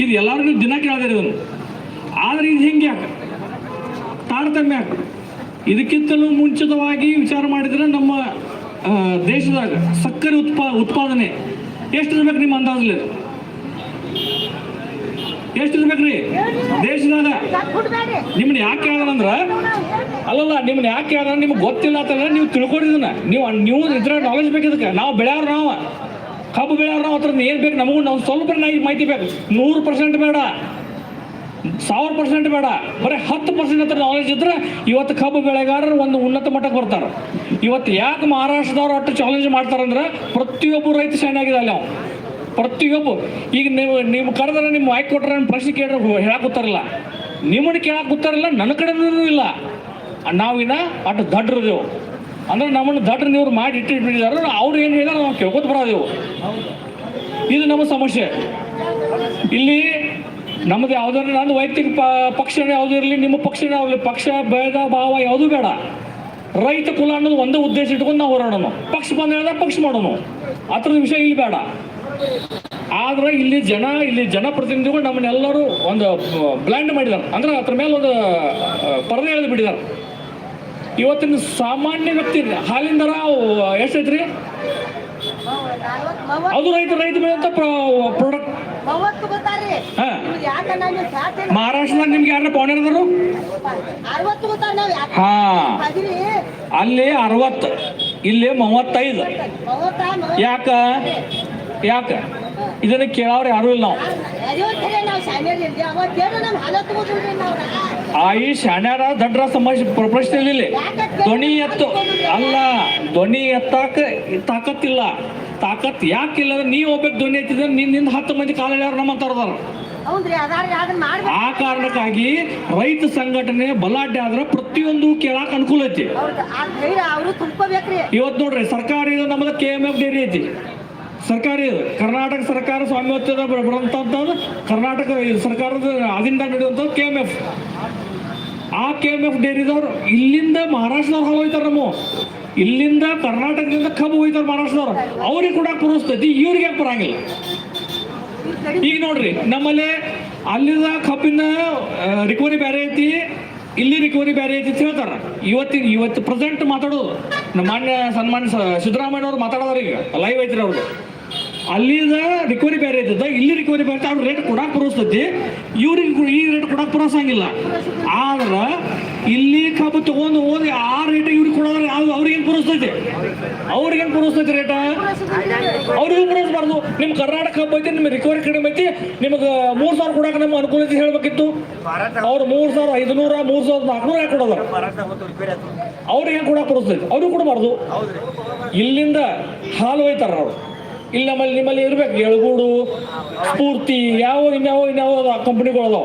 ಇದು ಎಲ್ಲರಿಗೂ ದಿನ ಕೇಳಿದಾರೆ ಇದನ್ನು ಆದ್ರೆ ಇದು ಹಿಂಗೆ ಯಾಕೆ? ತಾರತಮ್ಯ ಯಾಕೆ? ಇದಕ್ಕಿಂತಲೂ ಮುಂಚಿತವಾಗಿ ವಿಚಾರ ಮಾಡಿದ್ರೆ ನಮ್ಮ ದೇಶದಾಗ ಸಕ್ಕರೆ ಉತ್ಪಾ ಉತ್ಪಾದನೆ ಎಷ್ಟು ಇರ್ಬೇಕು ನಿಮ್ಮ ಅಂದಾಜಲ್ಲಿ? ಎಷ್ಟು ಇರ್ಬೇಕ್ರಿ ದೇಶದಾಗ ನಿಮ್ನ ಯಾಕೆ ಕೇಳೋದಂದ್ರ ಅಲ್ಲಲ್ಲ ನಿಮ್ನ ಯಾಕೆ ಹೇಳ ನಿಮ್ಗೆ ಗೊತ್ತಿಲ್ಲ ಅಂತಂದ್ರೆ ನೀವು ತಿಳ್ಕೊಂಡಿದ್ದನ್ನ ನೀವು ನೀವು ಇದ್ರ ನಾಲೆಜ್ ಬೇಕು ಇದಕ್ಕೆ. ನಾವು ಬೆಳೆಯೋರು ನಾವು. ಕಬ್ಬು ಬೆಳೆಯೋರು ನಾವು ಹತ್ರ ಏನು ಬೇಕು ನಮಗೂ ನಾವು ಸ್ವಲ್ಪ ಮಾಹಿತಿ ಬೇಕು. ನೂರು ಪರ್ಸೆಂಟ್ ಬೇಡ. ಸಾವಿರ ಪರ್ಸೆಂಟ್ ಬೇಡ. ಬರೀ ಹತ್ತು ಪರ್ಸೆಂಟ್ ಹತ್ರ ನಾಲೆಜ್ ಇದ್ರೆ ಇವತ್ತು ಕಬ್ಬು ಬೆಳೆಗಾರರು ಒಂದು ಉನ್ನತ ಮಟ್ಟಕ್ಕೆ ಬರ್ತಾರೆ. ಇವತ್ತು ಯಾಕೆ ಮಹಾರಾಷ್ಟ್ರದವ್ರು ಅಷ್ಟು ಚಾಲೆಂಜ್ ಮಾಡ್ತಾರಂದ್ರೆ ಪ್ರತಿಯೊಬ್ಬರು ರೈತ ಶಾಣೆ ಅಲ್ಲಿ ಅವ ಪ್ರತಿಯೊಬ್ಬ, ಈಗ ನೀವು ನೀವು ಕರೆದ್ರೆ ನಿಮ್ಮ ಆಯ್ಕೆ ಕೊಟ್ಟರೆ ನನ್ನ ಪ್ರಶ್ನೆ ಹೇಳಕ್ ಗೊತ್ತಾರಲ್ಲ ನಿಮ್ಮನ್ನ ಕೇಳಕ್ ಗೊತ್ತಾರಲ್ಲ ನನ್ನ ಕಡೆನೂ ಇಲ್ಲ. ನಾವಿನ್ನ ಅಷ್ಟು ದಡ್ರದೇವು ಅಂದ್ರೆ ನಮ್ಮನ್ನು ದಡ್ರ ನೀವು ಮಾಡಿ ಇಟ್ಟಿಟ್ಬಿಟ್ಟಿದಾರ ಅವ್ರು ಏನು ಹೇಳಿದಾರೆ ನಾವು ಕೇಳ್ಕೊತ ಬರೋದೇವು. ಇದು ನಮ್ಮ ಸಮಸ್ಯೆ. ಇಲ್ಲಿ ನಮ್ಮದು ಯಾವ್ದಾರ ನನ್ನ ವೈಯಕ್ತಿಕ ಪಕ್ಷ ಯಾವ್ದು ಇರಲಿ, ನಿಮ್ಮ ಪಕ್ಷ ಯಾವ್ದು, ಪಕ್ಷ, ಭೇದ, ಭಾವ ಯಾವುದು ಬೇಡ. ರೈತ ಕುಲ ಅನ್ನೋದು ಒಂದೇ ಉದ್ದೇಶ ಇಟ್ಕೊಂಡು ನಾವು ಹೋರಾಡೋಣ. ಪಕ್ಷ ಬಂದ ಹೇಳಿದ್ರೆ ಪಕ್ಷ ಮಾಡೋಣ ಅದ್ರ ವಿಷಯ ಇಲ್ಲಿ ಬೇಡ. ಆದ್ರೆ ಇಲ್ಲಿ ಜನ ಇಲ್ಲಿ ಜನಪ್ರತಿನಿಧಿಗಳು ನಮ್ಮನ್ನೆಲ್ಲರೂ ಒಂದು ಬ್ಲ್ಯಾಂಡ್ ಮಾಡಿದ್ದಾರೆ. ಅಂದ್ರೆ ಅದ್ರ ಮೇಲೆ ಒಂದು ಪರದೆ ಎಳೆದು ಬಿಟ್ಟಿದ್ದಾರೆ. ಇವತ್ತಿನ ಸಾಮಾನ್ಯ ವ್ಯಕ್ತಿ ಹಾಲಿನ ದರ ಎಷ್ಟೈತ್ರಿ? ಅದು ರೈತ ರೈತ ಬೆಳೆದಂತ ಪ್ರಾಡಕ್ಟ್ ಮಹಾರಾಷ್ಟ್ರದಾಗ ನಿಮ್ಗೆ
ನಾವು ಯಾಕೆ?
ಹಾ. ಅಲ್ಲಿ ಅರವತ್ತು ಇಲ್ಲಿ ಮೂವತ್ತೈದು.
ಮೂವತ್ತ.
ಯಾಕ? ಯಾಕ? ಇದನ್ನ ಕೇಳೋರು ಯಾರು ಇಲ್ಲ ನಾವು. ಆಯಿ ಶಾಣ್ಯಾರ ದಡ್ರ ಸಮಾಜ ಪ್ರ- ಪ್ರಶ್ನೆ ಇಲ್ಲ. ಧ್ವನಿ ಎತ್ತು ಅಲ್ಲ ಧ್ವನಿ ಎತ್ತಾಕ ತಾಕತ್ತಿಲ್ಲ. ತಾಕತ್ ಯಾಕಿಲ್ಲ ಅಂದ್ರೆ ನೀ ಒಬ್ಬಕ್ಕೆ ಧ್ವನಿ ಎತ್ತಿದ್ರೆ ನಿನ್ನಿಂದ ಹತ್ತು ಮಂದಿ ಕಾಲ ನಮ್ಮ
ತರದಾರ
ಆ ಕಾರಣಕ್ಕಾಗಿ ರೈತ ಸಂಘಟನೆ ಬಲಾಢ್ಯ ಆದ್ರೆ ಪ್ರತಿಯೊಂದು ಕೇಳಾಕ ಅನುಕೂಲ ಐತಿ. ಇವತ್ತು ನೋಡ್ರಿ ಸರ್ಕಾರ ಇದು ನಮ್ಮದು ಕೆ ಎಂ ಎಫ್ ಡೈರಿ ಐತಿ. ಸರ್ಕಾರಿ ಕರ್ನಾಟಕ ಸರ್ಕಾರ ಸ್ವಾಮ್ಯತ್ವದ ಬರುವಂಥದ್ದು ಕರ್ನಾಟಕ ಸರ್ಕಾರದ ಅದಿಂದ ನಡೆಯುವಂಥದ್ದು ಕೆ ಎಂ ಎಫ್ ಆ ಕೆ ಎಂ ಎಫ್ ಡೇರಿದವ್ರು ಇಲ್ಲಿಂದ ಮಹಾರಾಷ್ಟ್ರದವ್ರು ಹೋಗ್ತಾರೆ ನಮ್ಮ. ಇಲ್ಲಿಂದ ಕರ್ನಾಟಕದಿಂದ ಕಬ್ಬು ಹೋಯ್ತಾರೆ ಮಹಾರಾಷ್ಟ್ರದವ್ರು. ಅವ್ರಿಗೆ ಕೂಡ ಪುರಸ್ತೈತಿ, ಇವ್ರಿಗೆ ಬರಂಗಿಲ್ಲ ಈಗ ನೋಡ್ರಿ, ನಮ್ಮಲ್ಲಿ ಅಲ್ಲಿಂದ ಕಬ್ಬಿನ ರಿಕವರಿ ಬೇರೆ ಐತಿ, ಇಲ್ಲಿ ರಿಕವರಿ ಬೇರೆ ಐತಿ ಅಂತ ಹೇಳ್ತಾರೆ. ಇವತ್ತಿನ, ಇವತ್ತು ಪ್ರೆಸೆಂಟ್ ಮಾತಾಡೋದು. ನಮ್ಮ ಮಾನ್ಯ ಸನ್ಮಾನ್ಯ ಸಿದ್ದರಾಮಯ್ಯ ಅವ್ರು ಮಾತಾಡೋದ್ರೀಗ ಲೈವ್ ಐತ್ರಿ ಅವ್ರದ್ದು ಅಲ್ಲಿದ ರಿಕವರಿ ಬೇರೆ ಇದ್ದ ಇಲ್ಲಿ ರಿಕವರಿ ಬೇರೆ ಅವ್ರ ರೇಟ್ ಕೊಡಕ್ಕೆ ಬರೋಸ್ತೈತಿ ಇವ್ರಿಗೆ ಈ ರೇಟ್ ಕೊಡಕ್ಕೆ ಬರೋಸಂಗಿಲ್ಲ ಆದ್ರೆ ಇಲ್ಲಿ ಕಬ್ಬು ತಗೊಂಡು ಹೋಗಿ ಆ ರೇಟ್ ಇವ್ರಿಗೆ ಕೊಡೋದ್ರೆ ಅವ್ರಿಗೆ ಅವ್ರಿಗೇನು ಬರೋಸ್ತೈತಿ ಅವ್ರಿಗೇನು ರೇಟಾ ಅವ್ರಿಗೂ ಪುರಸ್ಬಾರ್ದು. ನಿಮ್ಮ ಕರ್ನಾಟಕ ಕಬ್ಬು ಐತಿ ನಿಮ್ಮ ರಿಕವರಿ ಕಡಿಮೆ ಐತಿ, ನಿಮಗೆ ಮೂರು ಸಾವಿರ ಕೊಡಕ್ಕೆ ಅನುಕೂಲ ಐತಿ ಹೇಳ್ಬೇಕಿತ್ತು. ಅವ್ರು ಮೂರು ಸಾವಿರ ಐದುನೂರ, ಮೂರು ಸಾವಿರದ ನಾಲ್ಕುನೂರ ಯಾಕೆ ಕೊಡೋದ್ರ ಅವ್ರಿಗೆ ಕೊಡಕ್ ಕೊಡಕ್ಕೆ ಅವ್ರಿಗೆ ಕೊಡಬಾರ್ದು. ಇಲ್ಲಿಂದ ಹಾಲು ಒಯ್ತಾರ ಅವ್ರು. ಇಲ್ಲಿ ನಮ್ಮಲ್ಲಿ ನಿಮ್ಮಲ್ಲಿ ಇರ್ಬೇಕು, ಎಳಗೂಡು, ಸ್ಫೂರ್ತಿ, ಯಾವ ಇನ್ಯಾವ ಇನ್ಯಾವ ಕಂಪ್ನಿಗಳದ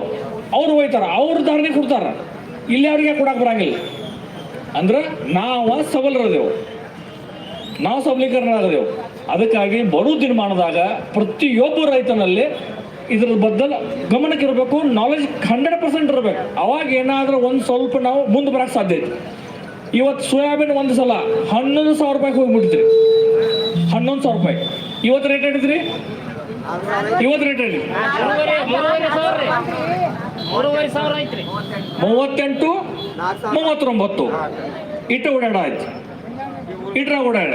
ಅವ್ರು ಹೋಯ್ತಾರ, ಅವ್ರ ಧಾರಣೆ ಕೊಡ್ತಾರ. ಇಲ್ಲಿ ಅವ್ರಿಗೆ ಕೊಡಕ್ಕೆ ಬರಂಗಿಲ್ಲ. ಅಂದ್ರೆ ನಾವು ಸಬಲರದೇವು. ನಾವು ಸಬಲೀಕರಣ ಆಗದೆವು ಅದಕ್ಕಾಗಿ ಬರೋ ದಿನಮಾನದಾಗ ಪ್ರತಿಯೊಬ್ಬ ರೈತನಲ್ಲಿ ಇದ್ರ ಬದಲು ಗಮನಕ್ಕೆ ಇರಬೇಕು ನಾಲೆಜ್ ಹಂಡ್ರೆಡ್ ಪರ್ಸೆಂಟ್ ಇರಬೇಕು. ಅವಾಗ ಏನಾದ್ರೂ ಒಂದು ಸ್ವಲ್ಪ ನಾವು ಮುಂದೆ ಬರಕ್ಕೆ ಸಾಧ್ಯ ಐತಿ. ಇವತ್ತು ಸೋಯಾಬೀನ್ ಒಂದು ಸಲ ಹನ್ನೊಂದು ಸಾವಿರ ರೂಪಾಯಿ ಹೋಗಿಬಿಡ್ತೀರಿ ಹನ್ನೊಂದು ಸಾವಿರ ರೂಪಾಯಿ. ಇವತ್ತು ರೇಟ್ ಹೇಳಿದ್ರಿ? ಇವತ್ತು ರೇಟ್ ಹೇಳಿ. ಮೂವತ್ತೆಂಟು, ಮೂವತ್ತೊಂಬತ್ತು. ಇಟ್ಟು ಓಡಾಡ ಆಯ್ತು. ಇಟ್ರ ಓಡಾಡ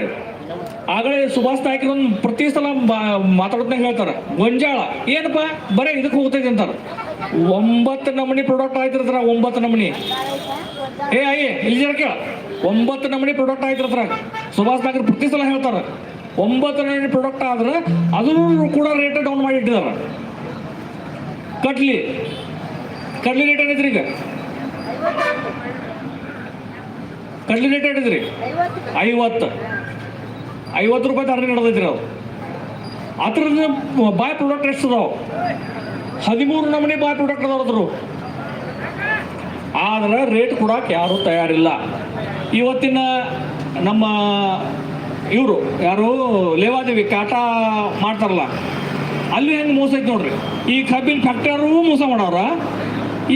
ಆಗಲೇ ಸುಭಾಷ್ ನಾಯ್ಕರು ಒಂದು ಪ್ರತಿ ಸಲ ಮಾತಾಡೋದ್ನಾಗ ಹೇಳ್ತಾರೆ, ಗೊಂಜಾಳ, ಏನಪ್ಪ? ಬರೀ ಇದಕ್ಕೆ ಹೋಗ್ತೈತೆ ಅಂತಾರೆ. ಒಂಬತ್ತು ನಮೂನಿ ಪ್ರಾಡಕ್ಟ್ ಆಯ್ತಿರ್ತಾರ ಒಂಬತ್ತು ನಮೂನಿ. ಏ, ಅಯ್ಯ, ಇಲ್ಲಿ ಕೇಳ. ಒಂಬತ್ತು ನಮೂನಿ ಪ್ರಾಡಕ್ಟ್ ಆಯ್ತಿರ್ತಾರ ಸುಭಾಷ್ ನಾಯ್ಕರು ಪ್ರತಿ ಸಲ ಹೇಳ್ತಾರ ಒಂಬತ್ತು ಪ್ರೊಡಕ್ಟ್ ಆದ್ರೆ ಅದನ್ನು ಕೂಡ ರೇಟ್ ಡೌನ್ ಮಾಡಿ ಇಟ್ಟಿದ್ದಾರೆ ಕಟ್ಲಿ ಕಡ್ಲಿ ರೇಟ್ ಏನೈತ್ರಿ ಈಗ? ಕಡ್ಲಿ ರೇಟ್ ಏನೈತ್ರಿ ಐವತ್ತು. ಐವತ್ತು ರೂಪಾಯಿ ತರಣಿ ನಡೆದೈತ್ರಿ ಅದು. ಅದ್ರದ್ದು ಬಾಯ್ ಪ್ರಾಡಕ್ಟ್ ಎಷ್ಟು ಅದಾವ? ಹದಿಮೂರು ನಮೂನೆ ಬಾಯ್ ಪ್ರಾಡಕ್ಟ್ ಅದಾವ್ರು ಆದ್ರೆ ರೇಟ್ ಕೊಡಕ್ಕೆ ಯಾರೂ ತಯಾರಿಲ್ಲ. ಇವತ್ತಿನ ನಮ್ಮ ಇವರು, ಯಾರು, ಲೇವಾದೇವಿ ಕಾಟ ಮಾಡ್ತಾರಲ್ಲ, ಅಲ್ಲಿ ಹೆಂಗೆ ಮೋಸ ಐತೆ ನೋಡ್ರಿ. ಈ ಕಬ್ಬಿನ ಫ್ಯಾಕ್ಟರೂ ಮೋಸ ಮಾಡವ್ರ,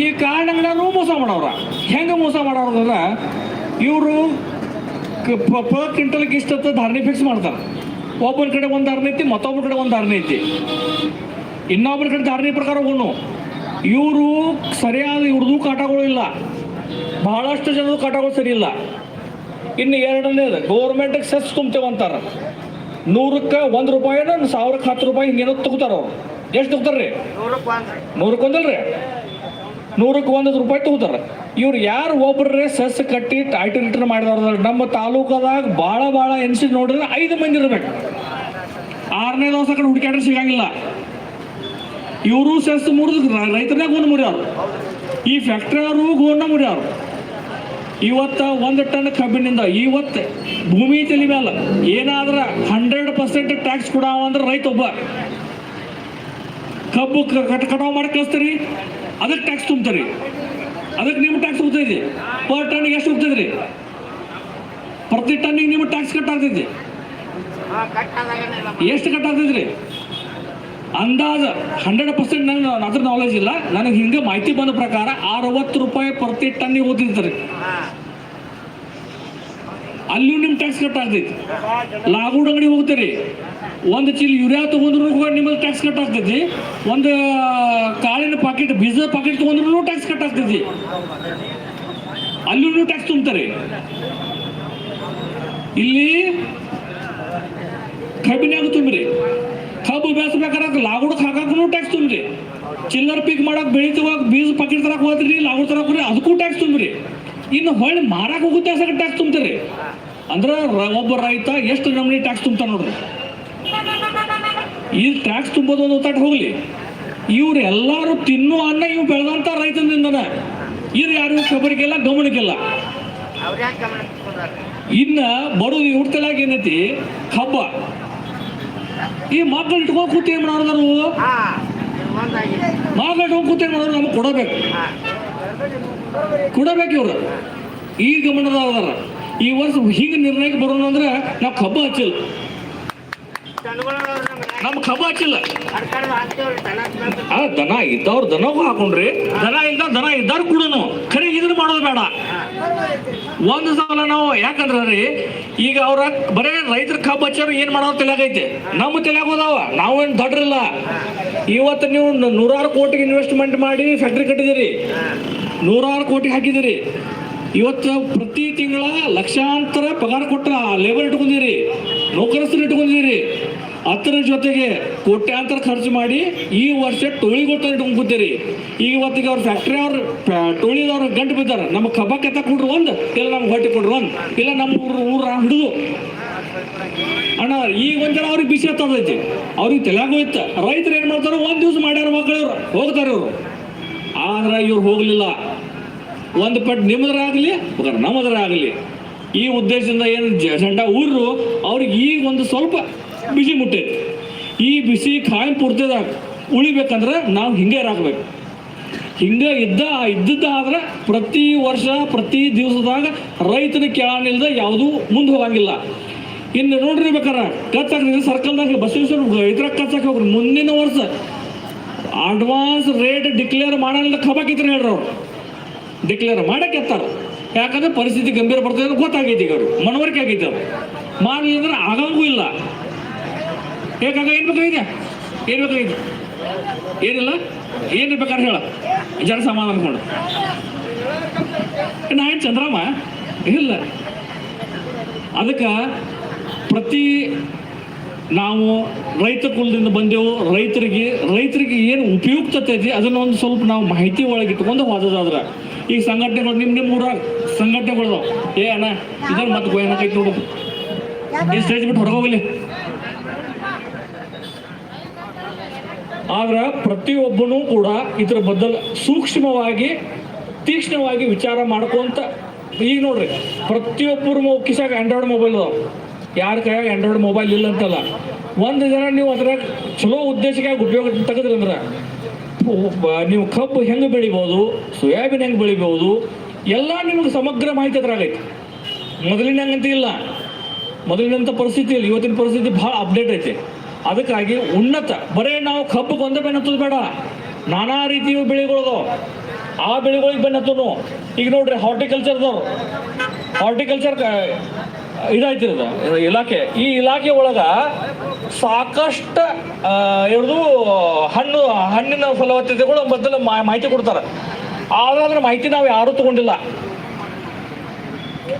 ಈ ಕಾರಣಗಳನ್ನೂ ಮೋಸ ಮಾಡವ್ರ. ಹೆಂಗೆ ಮೋಸ ಮಾಡವ್ರ ಇವರು ಪರ್ ಕ್ವಿಂಟಲ್ಗೆ ಇಷ್ಟತ್ತ ಧಾರಣೆ ಫಿಕ್ಸ್ ಮಾಡ್ತಾರೆ. ಒಬ್ಬನ ಕಡೆ ಒಂದು ಧಾರಣೆ ಐತಿ ಮತ್ತೊಬ್ಬರ ಕಡೆ ಒಂದು ಧಾರಣೆ ಐತಿ. ಇನ್ನೊಬ್ಬರ ಕಡೆ ಧಾರಣೆ ಪ್ರಕಾರ ಹೋಗೋಣ. ಇವರು ಸರಿಯಾದ ಇವ್ರದ್ದು ಕಾಟಗಳು ಇಲ್ಲ. ಬಹಳಷ್ಟು ಜನರು ಕಾಟಗಳು ಸರಿ ಇಲ್ಲ. ಇನ್ನು ಎರಡನೇದು ಗೌರ್ಮೆಂಟಿಗೆ ಸೆಸ್ ತುಂಬ್ತೇವೆ ಅಂತಾರೆ. ನೂರಕ್ಕೆ ಒಂದು ರೂಪಾಯಿನ ಸಾವಿರಕ್ಕೆ ಹತ್ತು ರೂಪಾಯಿ ಹಿಂಗೇನೋ ತಗೋತಾರ ಅವ್ರು. ಎಷ್ಟು ತಗೋತಾರ್ರಿ? ನೂರಕ್ಕೆ ಒಂದಲ್ರಿ? ನೂರಕ್ಕೆ ಒಂದು ರೂಪಾಯಿ ತಗೋತಾರ. ಇವ್ರು ಯಾರು ಒಬ್ಬರೇ ಸೆಸ್ ಕಟ್ಟಿ ಟೈಟಲ್ ರಿಟರ್ನ್ ಮಾಡಿದವ್ರ ನಮ್ಮ ತಾಲೂಕದಾಗ ಭಾಳ ಭಾಳ ಎನ್ಸಿ ನೋಡಿದ್ರೆ ಐದು ಮಂದಿ ಇರ್ಬೇಕು. ಆರನೇ ದಿವಸ ಕಡೆ ಹುಡುಕ್ಯಾಡ್ರೆ ಸಿಗಂಗಿಲ್ಲ. ಇವರು ಸೆಸ್ ಮುರಿದು ರೈತರನ್ನೇ ಗೋನ್ ಮುರಿಯವ್ರು ಈ ಫ್ಯಾಕ್ಟ್ರಿಯವರು ಗೋನ್ನ ಮುರಿಯವ್ರು ಇವತ್ತ ಒಂದು ಟನ್ ಕಬ್ಬಿನಿಂದ ಇವತ್ತು ಭೂಮಿ ತಲೆ ಮೇಲೆ ಏನಾದ್ರ ಹಂಡ್ರೆಡ್ ಪರ್ಸೆಂಟ್ ಟ್ಯಾಕ್ಸ್ ಕೊಡಾವ ಅಂದ್ರೆ ರೈತ ಒಬ್ಬ ಕಬ್ಬು ಕಟಾವು ಮಾಡಿ ಕಳಿಸ್ತೀರಿ ಅದಕ್ಕೆ ಟ್ಯಾಕ್ಸ್ ತುಂಬ್ತೀರಿ. ಅದಕ್ಕೆ ನಿಮ್ಮ ಟ್ಯಾಕ್ಸ್ ಹೋಗ್ತೈತಿ. ಪರ್ ಟನ್ಗೆ ಎಷ್ಟು ಹೋಗ್ತೈತ್ರಿ? ಪ್ರತಿ ಟನ್ನಿಗೆ ನಿಮ್ಮ ಟ್ಯಾಕ್ಸ್ ಕಟ್ ಆಗ್ತೈತಿ. ಎಷ್ಟು ಕಟ್ ಆಗ್ತೈತ್ರಿ? ಅಂದಾಜ ಹಂಡ್ರೆಡ್ ಪರ್ಸೆಂಟ್ ನಂಗೆ ಅದ್ರ ನಾಲೆಜ್ ಇಲ್ಲ. ನನಗೆ ಹಿಂಗೆ ಮಾಹಿತಿ ಬಂದ ಪ್ರಕಾರ ಅರವತ್ತು ರೂಪಾಯಿ ಪ್ರತಿ ಟನ್ನಿಗೆ ಓದಿದ್ರಿ ಅಲ್ಲಿಯೂ ನಿಮ್ಮ ಟ್ಯಾಕ್ಸ್ ಕಟ್ ಆಗ್ತೈತಿ. ಲಾಗೂಡ್ ಅಂಗಡಿ ಹೋಗ್ತೀರಿ. ಒಂದು ಚೀಲ ಯೂರಿಯಾ ತೊಗೊಂಡ್ರು ನಿಮ್ಮಲ್ಲಿ ಟ್ಯಾಕ್ಸ್ ಕಟ್ ಆಗ್ತೈತಿ. ಒಂದು ಕಾಳಿನ ಪಾಕೆಟ್ ಬೀಜದ ಪಾಕೆಟ್ ತೊಗೊಂಡ್ರು ಟ್ಯಾಕ್ಸ್ ಕಟ್ ಆಗ್ತೈತಿ. ಅಲ್ಲಿಯೂ ಟ್ಯಾಕ್ಸ್ ತುಂಬ್ತಾರೆ. ಇಲ್ಲಿ ಕಬ್ಬಿನಾಗ ತುಂಬಿರಿ. ಕಬ್ಬು ಬೇಯಿಸ್ಬೇಕಾದ್ರೆ ಲಾಗುಡಕ್ಕೆ ಹಾಕಕ್ಕೂ ಟ್ಯಾಕ್ಸ್ ತುಂಬ್ರಿ. ಚಿಲ್ಲರ್ ಪೀಕ್ ಮಾಡಕ್ ಬೆಳಿತವಾಗ ಬೀಜ ಪಾಕಿಟ್ ತರಕ್ ಹೋದ್ರಿ ಲಾಗುಡ್ ತರಕ್ ಹೋಗ್ರಿ ಅದಕ್ಕೂ ಟ್ಯಾಕ್ಸ್ ತುಂಬ್ರಿ. ಇನ್ನು ಹೊಳ್ಳಿ ಮಾರಕ್ ಹೋಗುತ್ತೆ ಟ್ಯಾಕ್ಸ್ ತುಂಬ್ತಾರೆ ಅಂದ್ರೆ ಒಬ್ಬ ರೈತ ಎಷ್ಟು ನಮೂನಿ ಟ್ಯಾಕ್ಸ್ ತುಂಬ್ತಾನ ನೋಡ್ರಿ. ಈ ಟ್ಯಾಕ್ಸ್ ತುಂಬೋದು ಒಂದು ಹೋಗಲಿ ಹೋಗ್ಲಿ. ಇವ್ರು ಎಲ್ಲಾರು ತಿನ್ನೋ ಅನ್ನ ಇವ್ ಬೆಳೆದಂತ ರೈತನಿಂದ ಇವ್ರು ಯಾರು ಖಬರಿಗೆಲ್ಲ ಗಮನಕ್ಕೆಲ್ಲ. ಇನ್ನ ಬರೋದು ತಲೆಯಾಗ ಏನೈತಿ? ಹಬ್ಬ ಈ ಮಕ್ಕಳು ಇಟ್ಕೊಂಡು ಕೂತಿ ಏನ್ ಮಾಡೋರು ಮಕ್ಕಳು ಇಟ್ಕೊಂಡು ಕೂತಿ ಏನ್ ಮಾಡೋರು ನಮಗೆ ಕೊಡಬೇಕು. ಕೊಡಬೇಕು ಇವ್ರು. ಈ ಗಮನದ ಈ ವರ್ಷ ಹಿಂಗೆ ನಿರ್ಣಯಕ್ಕೆ ಬರೋಣ ಅಂದ್ರೆ ನಾವು ಕಬ್ಬ ಹಚ್ಚಿಲ್ಲ. ನಮ್ಮ ಕಬ್ಬ ಹಾಕಿಲ್ಲ. ಆ ದನ ಇದ್ದವ್ರು ದನಗೂ ಹಾಕೊಂಡ್ರಿ. ದನ ಇದ್ದ ದನ ಇದ್ದಾರು ಕೂಡನು. ಖರೆ ಇದನ್ನ ಮಾಡೋದು ಬೇಡ. ಒಂದು ಸಲ ನಾವು ಯಾಕಂದ್ರೆ ರೀ ಈಗ ಅವ್ರ ಬರೇ ರೈತರ ಕಬ್ಬು ಹಚ್ಚಾರ ಏನ್ ಮಾಡೋ ತಲೆಯಾಗೈತೆ? ನಮ್ಮ ತಲೆಯಾಗ ನಾವು ನಾವೇನು ದೊಡ್ರಿಲ್ಲ. ಇವತ್ತು ನೀವು ನೂರಾರು ಕೋಟಿಗೆ ಇನ್ವೆಸ್ಟ್ಮೆಂಟ್ ಮಾಡಿ ಫ್ಯಾಕ್ಟ್ರಿ ಕಟ್ಟಿದಿರಿ. ನೂರಾರು ಕೋಟಿ ಹಾಕಿದಿರಿ. ಇವತ್ತು ಪ್ರತಿ ತಿಂಗಳ ಲಕ್ಷಾಂತರ ಪಗಾರ ಕೊಟ್ಟ ಲೇಬರ್ ಇಟ್ಕೊಂಡಿರಿ. ನೌಕರಸ್ಥರು ಇಟ್ಕೊಂಡಿರಿ. ಅದರ ಜೊತೆಗೆ ಕೋಟ್ಯಾಂತರ ಖರ್ಚು ಮಾಡಿ ಈ ವರ್ಷ ಟೋಳಿಗೊತ್ತ ಇಟ್ಕೊಂಡು ಕೂತೀರಿ. ಈಗ ಇವತ್ತಿಗೆ ಅವ್ರ ಫ್ಯಾಕ್ಟ್ರಿ ಅವ್ರ ಟೋಳಿದವ್ರು ಗಂಟು ಬಿದ್ದಾರ. ನಮ್ಮ ಕಬ್ಬಕ್ಕೆ ಕೆತ್ತ ಕೊಡ್ರಿ ಒಂದು, ಇಲ್ಲ ನಮ್ಗೆ ಹೊಟ್ಟೆ ಕೊಡ್ರು ಒಂದು, ಇಲ್ಲ ನಮ್ಮ ಊರು ಊರ ಹಿಡಿದು. ಅಣ್ಣ, ಈಗ ಒಂಥರ ಅವ್ರಿಗೆ ಬಿಸಿ ಹತ್ತದೈತಿ ಅವ್ರಿಗೆ ತಲೆಯಾಗ ಹೋಯ್ತು. ರೈತರು ಏನು ಮಾಡ್ತಾರೆ ಒಂದು ದಿವಸ ಮಾಡ್ಯಾರ ಮಕ್ಕಳು ಹೋಗ್ತಾರೆ ಇವರು. ಆದ್ರೆ ಇವ್ರು ಹೋಗಲಿಲ್ಲ. ಒಂದು ಪಟ್ ನಿಮ್ಮದ್ರಾಗಲಿ ನಮ್ಮದ್ರಾಗಲಿ ಈ ಉದ್ದೇಶದಿಂದ ಏನು ಜಂಡ ಊರು ಅವ್ರಿಗೆ ಈಗ ಒಂದು ಸ್ವಲ್ಪ ಬಿಸಿ ಮುಟ್ಟೈತಿ ಈ ಬಿಸಿ ಖಾಯಂ ಪೂರ್ತಿದಾಗ ಉಳಿಬೇಕಂದ್ರೆ ನಾವು ಹಿಂಗೆ ರಾಕ್ಬೇಕು ಹಿಂಗೆ ಇದ್ದ ಇದ್ದದ್ದ ಆದ್ರೆ ಪ್ರತಿ ವರ್ಷ, ಪ್ರತಿ ದಿವಸದಾಗ ರೈತನ ಕೇಳಾನಿಲ್ದ ಯಾವುದೂ ಮುಂದೆ ಹೋಗಂಗಿಲ್ಲ. ಇನ್ನು ನೋಡ್ರಿ ಬೇಕಾರೆ ಕಚ್ಚಾಕ್ರಿ ಸರ್ಕಲ್ದಾಗ ಬಸವೇಶ್ವರ ರೈತರ ಕಚ್ಚಾಕ ಹೋಗ್ರಿ. ಮುಂದಿನ ವರ್ಷ ಅಡ್ವಾನ್ಸ್ ರೇಟ್ ಡಿಕ್ಲೇರ್ ಮಾಡಲ್ಲ ಖಬಾಕಿತ್ರ ಹೇಳ್ರಿ ಅವ್ರು. ಡಿಕ್ಲೇರ್ ಮಾಡಕ್ಕೆ ಎತ್ತಾರ. ಯಾಕಂದ್ರೆ ಪರಿಸ್ಥಿತಿ ಗಂಭೀರ ಬರ್ತದೆ ಗೊತ್ತಾಗೈತಿ ಈಗ ಅವ್ರು ಮನವರಿಕೆ ಆಗೈತೆ ಅವ್ರು ಮಾಡಲಿಲ್ಲ ಅಂದ್ರೆ ಆಗಂಗೂ ಇಲ್ಲ. ಹೇಗಾಗ ಏನು ಬೇಕಾಗಿದೆ ಏನು ಬೇಕಾಗಿದೆ ಏನಿಲ್ಲ? ಏನು ಬೇಕಾದ್ರೆ ಹೇಳ. ಜನ ಸಮಾಧಾನ ಅನ್ಕೊಂಡು ನಾಯನ್ ಚಂದ್ರಮ್ಮ? ಇಲ್ಲ. ಅದಕ್ಕೆ ಪ್ರತಿ ನಾವು ರೈತ ಕುಲದಿಂದ ಬಂದೆವು, ರೈತರಿಗೆ ರೈತರಿಗೆ ಏನು ಉಪಯುಕ್ತತೆ ಐತಿ ಅದನ್ನ ಒಂದು ಸ್ವಲ್ಪ ನಾವು ಮಾಹಿತಿ ಒಳಗೆ ಇಟ್ಕೊಂಡು ಹೋದದಾದ್ರೆ. ಈಗ ಸಂಘಟನೆಗಳು ನಿಮ್ಮ ನಿಮ್ಮ ಊರಾಗ ಸಂಘಟನೆಗಳು ಏ, ಅಣ್ಣ, ಇದನ್ನ ಮತ್ತೆ ಗೋಯನಕೈತಿ ನೋಡು ಈ ಸ್ಟೇಜ್ ಬಿಟ್ಟು ಹೊರಗೋಗ್ಲಿ ಆದ್ರೆ ಪ್ರತಿಯೊಬ್ಬನೂ ಕೂಡ ಇದ್ರ ಬದಲು ಸೂಕ್ಷ್ಮವಾಗಿ, ತೀಕ್ಷ್ಣವಾಗಿ ವಿಚಾರ ಮಾಡ್ಕೊಂತ, ಈಗ ನೋಡ್ರಿ, ಪ್ರತಿಯೊಬ್ಬರು ಕಿಸಾಗ ಆಂಡ್ರಾಯ್ಡ್ ಮೊಬೈಲ್ ಅದಾವ. ಯಾರ ಕೈಯಾಗ ಆಂಡ್ರಾಯ್ಡ್ ಮೊಬೈಲ್ ಇಲ್ಲ ಅಂತಲ್ಲ. ಒಂದು ಜನ ನೀವು ಅದ್ರಾಗ ಚಲೋ ಉದ್ದೇಶಕ್ಕಾಗಿ ಉಪಯೋಗ ತೆಗೆದ್ರಿ ಅಂದ್ರೆ ನೀವು ಕಬ್ಬು ಹೆಂಗೆ ಬೆಳಿಬೋದು, ಸೋಯಾಬೀನ್ ಹೆಂಗೆ ಬೆಳಿಬೋದು, ಎಲ್ಲ ನಿಮ್ಗೆ ಸಮಗ್ರ ಮಾಹಿತಿ ಅದ್ರಾಗೈತಿ. ಮೊದಲಿನ ಹಂಗಂತ ಇಲ್ಲ. ಮೊದಲಿನಂಥ ಪರಿಸ್ಥಿತಿ ಇಲ್ಲ. ಇವತ್ತಿನ ಪರಿಸ್ಥಿತಿ ಭಾಳ ಅಪ್ಡೇಟ್ ಐತೆ. ಅದಕ್ಕಾಗಿ ಉನ್ನತ, ಬರೇ ನಾವು ಕಬ್ಬು ಕೊಂದ ಬೆನ್ನತ್ತದ ಬೇಡ. ನಾನಾ ರೀತಿಯ ಬೆಳೆಗಳದು. ಆ ಬೆಳೆಗಳಿಗೆ ಬೆನ್ನತ್ತನು ಈಗ ನೋಡ್ರಿ ಹಾರ್ಟಿಕಲ್ಚರ್ದವ್ರು ಹಾರ್ಟಿಕಲ್ಚರ್ ಇದಾಯ್ತಿರೋದು. ಇಲಾಖೆ. ಈ ಇಲಾಖೆ ಒಳಗ ಸಾಕಷ್ಟು ಇವ್ರದು ಹಣ್ಣು, ಹಣ್ಣಿನ ಫಲವತ್ತತೆಗಳು ಮೊದಲು ಮಾಹಿತಿ ಕೊಡ್ತಾರೆ. ಆದ್ರೆ ಮಾಹಿತಿ ನಾವು ಯಾರೂ ತಗೊಂಡಿಲ್ಲ.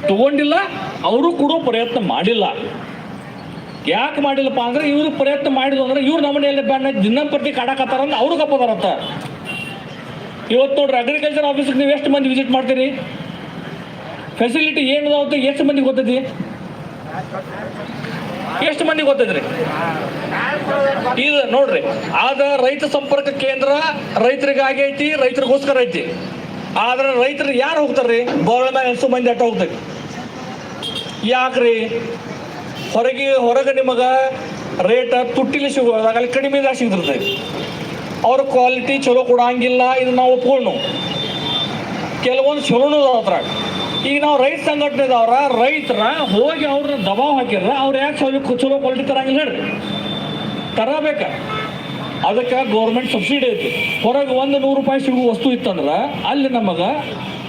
ತಗೊಂಡಿಲ್ಲ, ಅವರು ಕೂಡ ಪ್ರಯತ್ನ ಮಾಡಿಲ್ಲ. ಯಾಕೆ ಮಾಡಿಲ್ಲಪ್ಪ ಅಂದ್ರೆ ಇವರು ಪ್ರಯತ್ನ ಮಾಡಿದ್ರು ಅಂದ್ರೆ ಇವ್ರು ನಮ್ಮನೆಯಲ್ಲಿ ಬ್ಯಾನ್ ದಿನಂಪ್ರತಿ ಕಾಡಕತ್ತಾರ ಅಂದ್ರೆ ಅವ್ರಿಗೆ ಕಪ್ಪ ಬರತ್ತ ಇವತ್ತು ನೋಡ್ರಿ ಅಗ್ರಿಕಲ್ಚರ್ ಆಫೀಸ್ಗೆ ನೀವು ಎಷ್ಟು ಮಂದಿ ವಿಸಿಟ್ ಮಾಡ್ತೀರಿ? ಫೆಸಿಲಿಟಿ ಏನು ಅಂತ ಎಷ್ಟು ಮಂದಿ ಗೊತ್ತೈತಿ? ಎಷ್ಟು ಮಂದಿ ಗೊತ್ತೈತ್ರಿ? ಇದು ನೋಡ್ರಿ ಆದ ರೈತ ಸಂಪರ್ಕ ಕೇಂದ್ರ ರೈತರಿಗಾಗಿ ಐತಿ, ರೈತರಿಗೋಸ್ಕರ ಐತಿ. ಆದ್ರೆ ರೈತರು ಯಾರು ಹೋಗ್ತಾರ್ರಿ? ಬೋರ್ವೆಲ್ ಎಷ್ಟು ಮಂದಿ ಅಟ್ಟ ಹೋಗ್ತೈತಿ. ಯಾಕ್ರಿ? ಹೊರಗೆ ಹೊರಗೆ ನಿಮಗೆ ರೇಟ್ ತುಟ್ಟಿಲಿ ಸಿಗೋದಾಗ ಅಲ್ಲಿ ಕಡಿಮೆದಾಗ ಸಿಗ್ತಿರ್ತೈತಿ ಅವ್ರ ಕ್ವಾಲಿಟಿ ಚಲೋ ಕೊಡಂಗಿಲ್ಲ ಇದು ನಾವು ಒಪ್ಕೊಂಡು ಕೆಲವೊಂದು ಚಲೋನು ಅದ್ರ ಅದ್ರಾಗ. ಈಗ ನಾವು ರೈತ ಸಂಘಟನೆದವ್ರ, ರೈತರ ಹೋಗಿ ಅವ್ರನ್ನ ದಬಾವ್ ಹಾಕಿದ್ರೆ ಅವ್ರು ಯಾಕೆ ಚಲೋ ಚಲೋ ಕ್ವಾಲಿಟಿ ತರಂಗಿಲ್ಲ ಹೇಳ್ರಿ. ತರಬೇಕ. ಅದಕ್ಕೆ ಗೌರ್ಮೆಂಟ್ ಸಬ್ಸಿಡಿ ಐತಿ. ಹೊರಗೆ ಒಂದು ನೂರು ರೂಪಾಯಿ ಸಿಗುವ ವಸ್ತು ಇತ್ತಂದ್ರೆ ಅಲ್ಲಿ ನಮಗೆ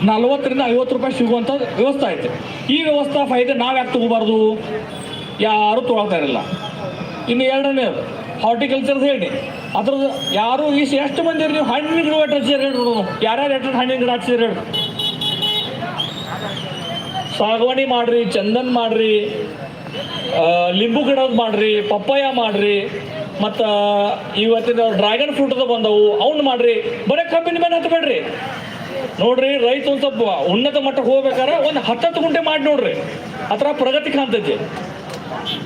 ನಲ್ವತ್ತರಿಂದ ಐವತ್ತು ರೂಪಾಯಿ ಸಿಗುವಂಥ ವ್ಯವಸ್ಥೆ ಐತೆ. ಈ ವ್ಯವಸ್ಥೆ ಫೈದೆ ನಾವು ಯಾಕೆ ತಗೋಬಾರ್ದು? ಯಾರು ತೊಗೊಳ್ತಾ ಇರಲಿಲ್ಲ. ಇನ್ನು ಎರಡನೇದು ಹಾರ್ಟಿಕಲ್ಚರ್ದು ಹೇಳಿ. ಅದ್ರದ್ದು ಯಾರು ಇಷ್ಟು ಎಷ್ಟು ಮಂದಿ ನೀವು ಹಣ್ಣಿನ ಗಿಡ ಹಚ್ಚಿದ್ರೆ ಹೇಳಿ ನೋಡೋದು ಯಾರ್ಯಾರು ಎಷ್ಟು ಹಣ್ಣಿನ ಗಿಡ ಹಚ್ಚಿದ್ರೆ ಹೇಳಿ. ಸಾಗವಾಣಿ ಮಾಡ್ರಿ, ಚಂದನ್ ಮಾಡ್ರಿ ಲಿಂಬು ಗಿಡದ ಮಾಡ್ರಿ, ಪಪ್ಪಾಯ ಮಾಡ್ರಿ, ಮತ್ತು ಇವತ್ತಿನ ಡ್ರ್ಯಾಗನ್ ಫ್ರೂಟ್ ಅದು ಬಂದವು, ಅವ್ನು ಮಾಡ್ರಿ. ಬರೀ ಕಬ್ಬಿನ ಮೇಲೆ ಹತ್ತಬೇಡ್ರಿ ನೋಡ್ರಿ, ರೈತ ಒಂದು ಸ್ವಲ್ಪ ಉನ್ನತ ಮಟ್ಟಕ್ಕೆ ಹೋಗ್ಬೇಕಾದ್ರೆ ಒಂದು ಹತ್ತತ್ತು ಗುಂಟೆ ಮಾಡಿ ನೋಡ್ರಿ. ಆ ಥರ ಪ್ರಗತಿ ಕಾಣ್ತೈತಿ.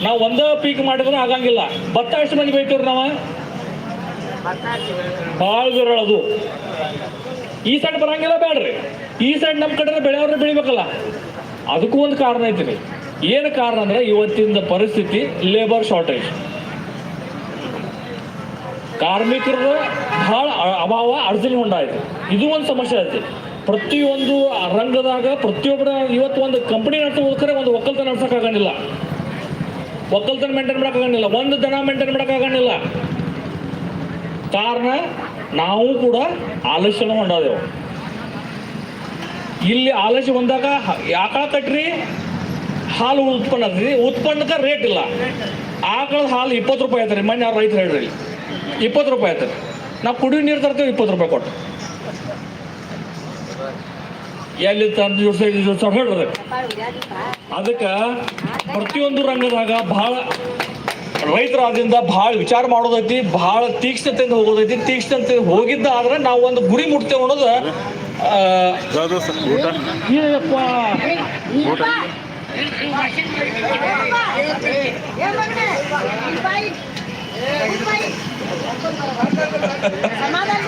ನಾವು ಒಂದೇ ಪೀಕ್ ಮಾಡಿದ್ರೆ ಆಗಂಗಿಲ್ಲ. ಭತ್ತ ಎಷ್ಟು ಮಂದಿ ಬೈತೀವ್ರಿ ನಾವು? ಭಾಳ ವಿರಳ ಅದು. ಈ ಸೈಡ್ ಬರಂಗಿಲ್ಲ ಬೇಡ್ರಿ ಈ ಸೈಡ್ ನಮ್ಮ ಕಡೆ ಬೆಳೆಯವ್ರನ್ನ ಬೆಳಿಬೇಕಲ್ಲ. ಅದಕ್ಕೂ ಒಂದು ಕಾರಣ ಐತಿ ಏನು ಕಾರಣ ಅಂದ್ರೆ ಇವತ್ತಿನ ಪರಿಸ್ಥಿತಿ ಲೇಬರ್ ಶಾರ್ಟೇಜ್ ಕಾರ್ಮಿಕರ ಬಹಳ ಅಭಾವ ಅಡಚಣೆ ಉಂಟಾಯ್ತು ಇದು ಒಂದು ಸಮಸ್ಯೆ ಐತಿ ಪ್ರತಿಯೊಂದು ರಂಗದಾಗ ಪ್ರತಿಯೊಬ್ಬರ ಇವತ್ತು ಒಂದು ಕಂಪನಿ ನಡೆಸೋದಕ್ಕೆ ಒಂದು ಒಕ್ಕಲ್ತನ ನಡ್ಸೋಕ್ಕಾಗಂಗಿಲ್ಲ ಒಕ್ಕಲ್ತನ ಮೇಂಟೈನ್ ಮಾಡೋಕ್ಕಾಗಂಗಿಲ್ಲ ಒಂದು ದನ ಮೇಂಟೈನ್ ಮಾಡೋಕ್ಕಾಗಂಗಿಲ್ಲ ಕಾರಣ, ನಾವು ಕೂಡ ಆಲಸ್ಯನ ಹೊಂಡಾದೆವು ಇಲ್ಲಿ ಆಲಸ್ಯ ಹೊಂದಾಗ ಯಾಕ ಕಟ್ರಿ, ಹಾಲು ಉತ್ಪನ್ನ ಉತ್ಪನ್ನಕ ಉತ್ಪನ್ನಕ್ಕೆ ರೇಟ್ ಇಲ್ಲ. ಆಕಳದ ಹಾಲು ಇಪ್ಪತ್ತು ರೂಪಾಯಿ ಆಯ್ತಾರೆ ಮೊನ್ನೆ ಯಾರು ರೈತರು ಹೇಳ್ರಿ ಇಪ್ಪತ್ತು ರೂಪಾಯಿ ಆಯ್ತಾರೆ ನಾವು ಕುಡಿಯೋ ನೀರು ತರ್ತೇವೆ, ಇಪ್ಪತ್ತು ರೂಪಾಯಿ ಕೊಟ್ಟು. ಎಲ್ಲಿ ತಂದು ದಿವಸ ದಿವಸ ಹೇಳ್ರಿ ಅದಕ್ಕೆ ಪ್ರತಿಯೊಂದು ರಂಗದಾಗ ಬಹಳ ರೈತರಾದ್ರಿಂದ ಬಹಳ ವಿಚಾರ ಮಾಡೋದೈತಿ ಬಹಳ ತೀಕ್ಷ್ಣತೆಯಿಂದ ಹೋಗೋದೈತಿ. ತೀಕ್ಷ್ಣತೆ ಹೋಗಿದ್ದ ಆದ್ರೆ ನಾವು ಒಂದು ಗುರಿ ಮುಟ್ತೇವೆ ಅನ್ನೋದು ಆ,
ಯಾವುದು ಸರ್? ಊಟ?
ಏನಪ್ಪ
ಸಮಾಧಾನ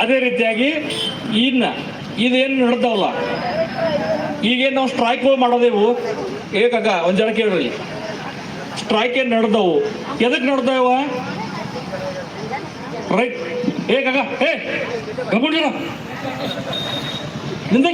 ಅದೇ ರೀತಿಯಾಗಿ ಇನ್ನ ಇದೇನು ನಡೆದವಲ್ಲ ಈಗೇನು ನಾವು ಸ್ಟ್ರೈಕ್ ಮಾಡೋದೇವು ಏಕಾಗ ಒಂದು ಜನ ಕೇಳಿ ಸ್ಟ್ರೈಕ್ ಏನು ನಡೆದವು? ಎದಕ್ಕೆ ನಡೆದವ ರೈಟ್ ಏ ಕಾಕ, ಏ ಕರ್ಕೊಂಡಿರ ನಿಂದ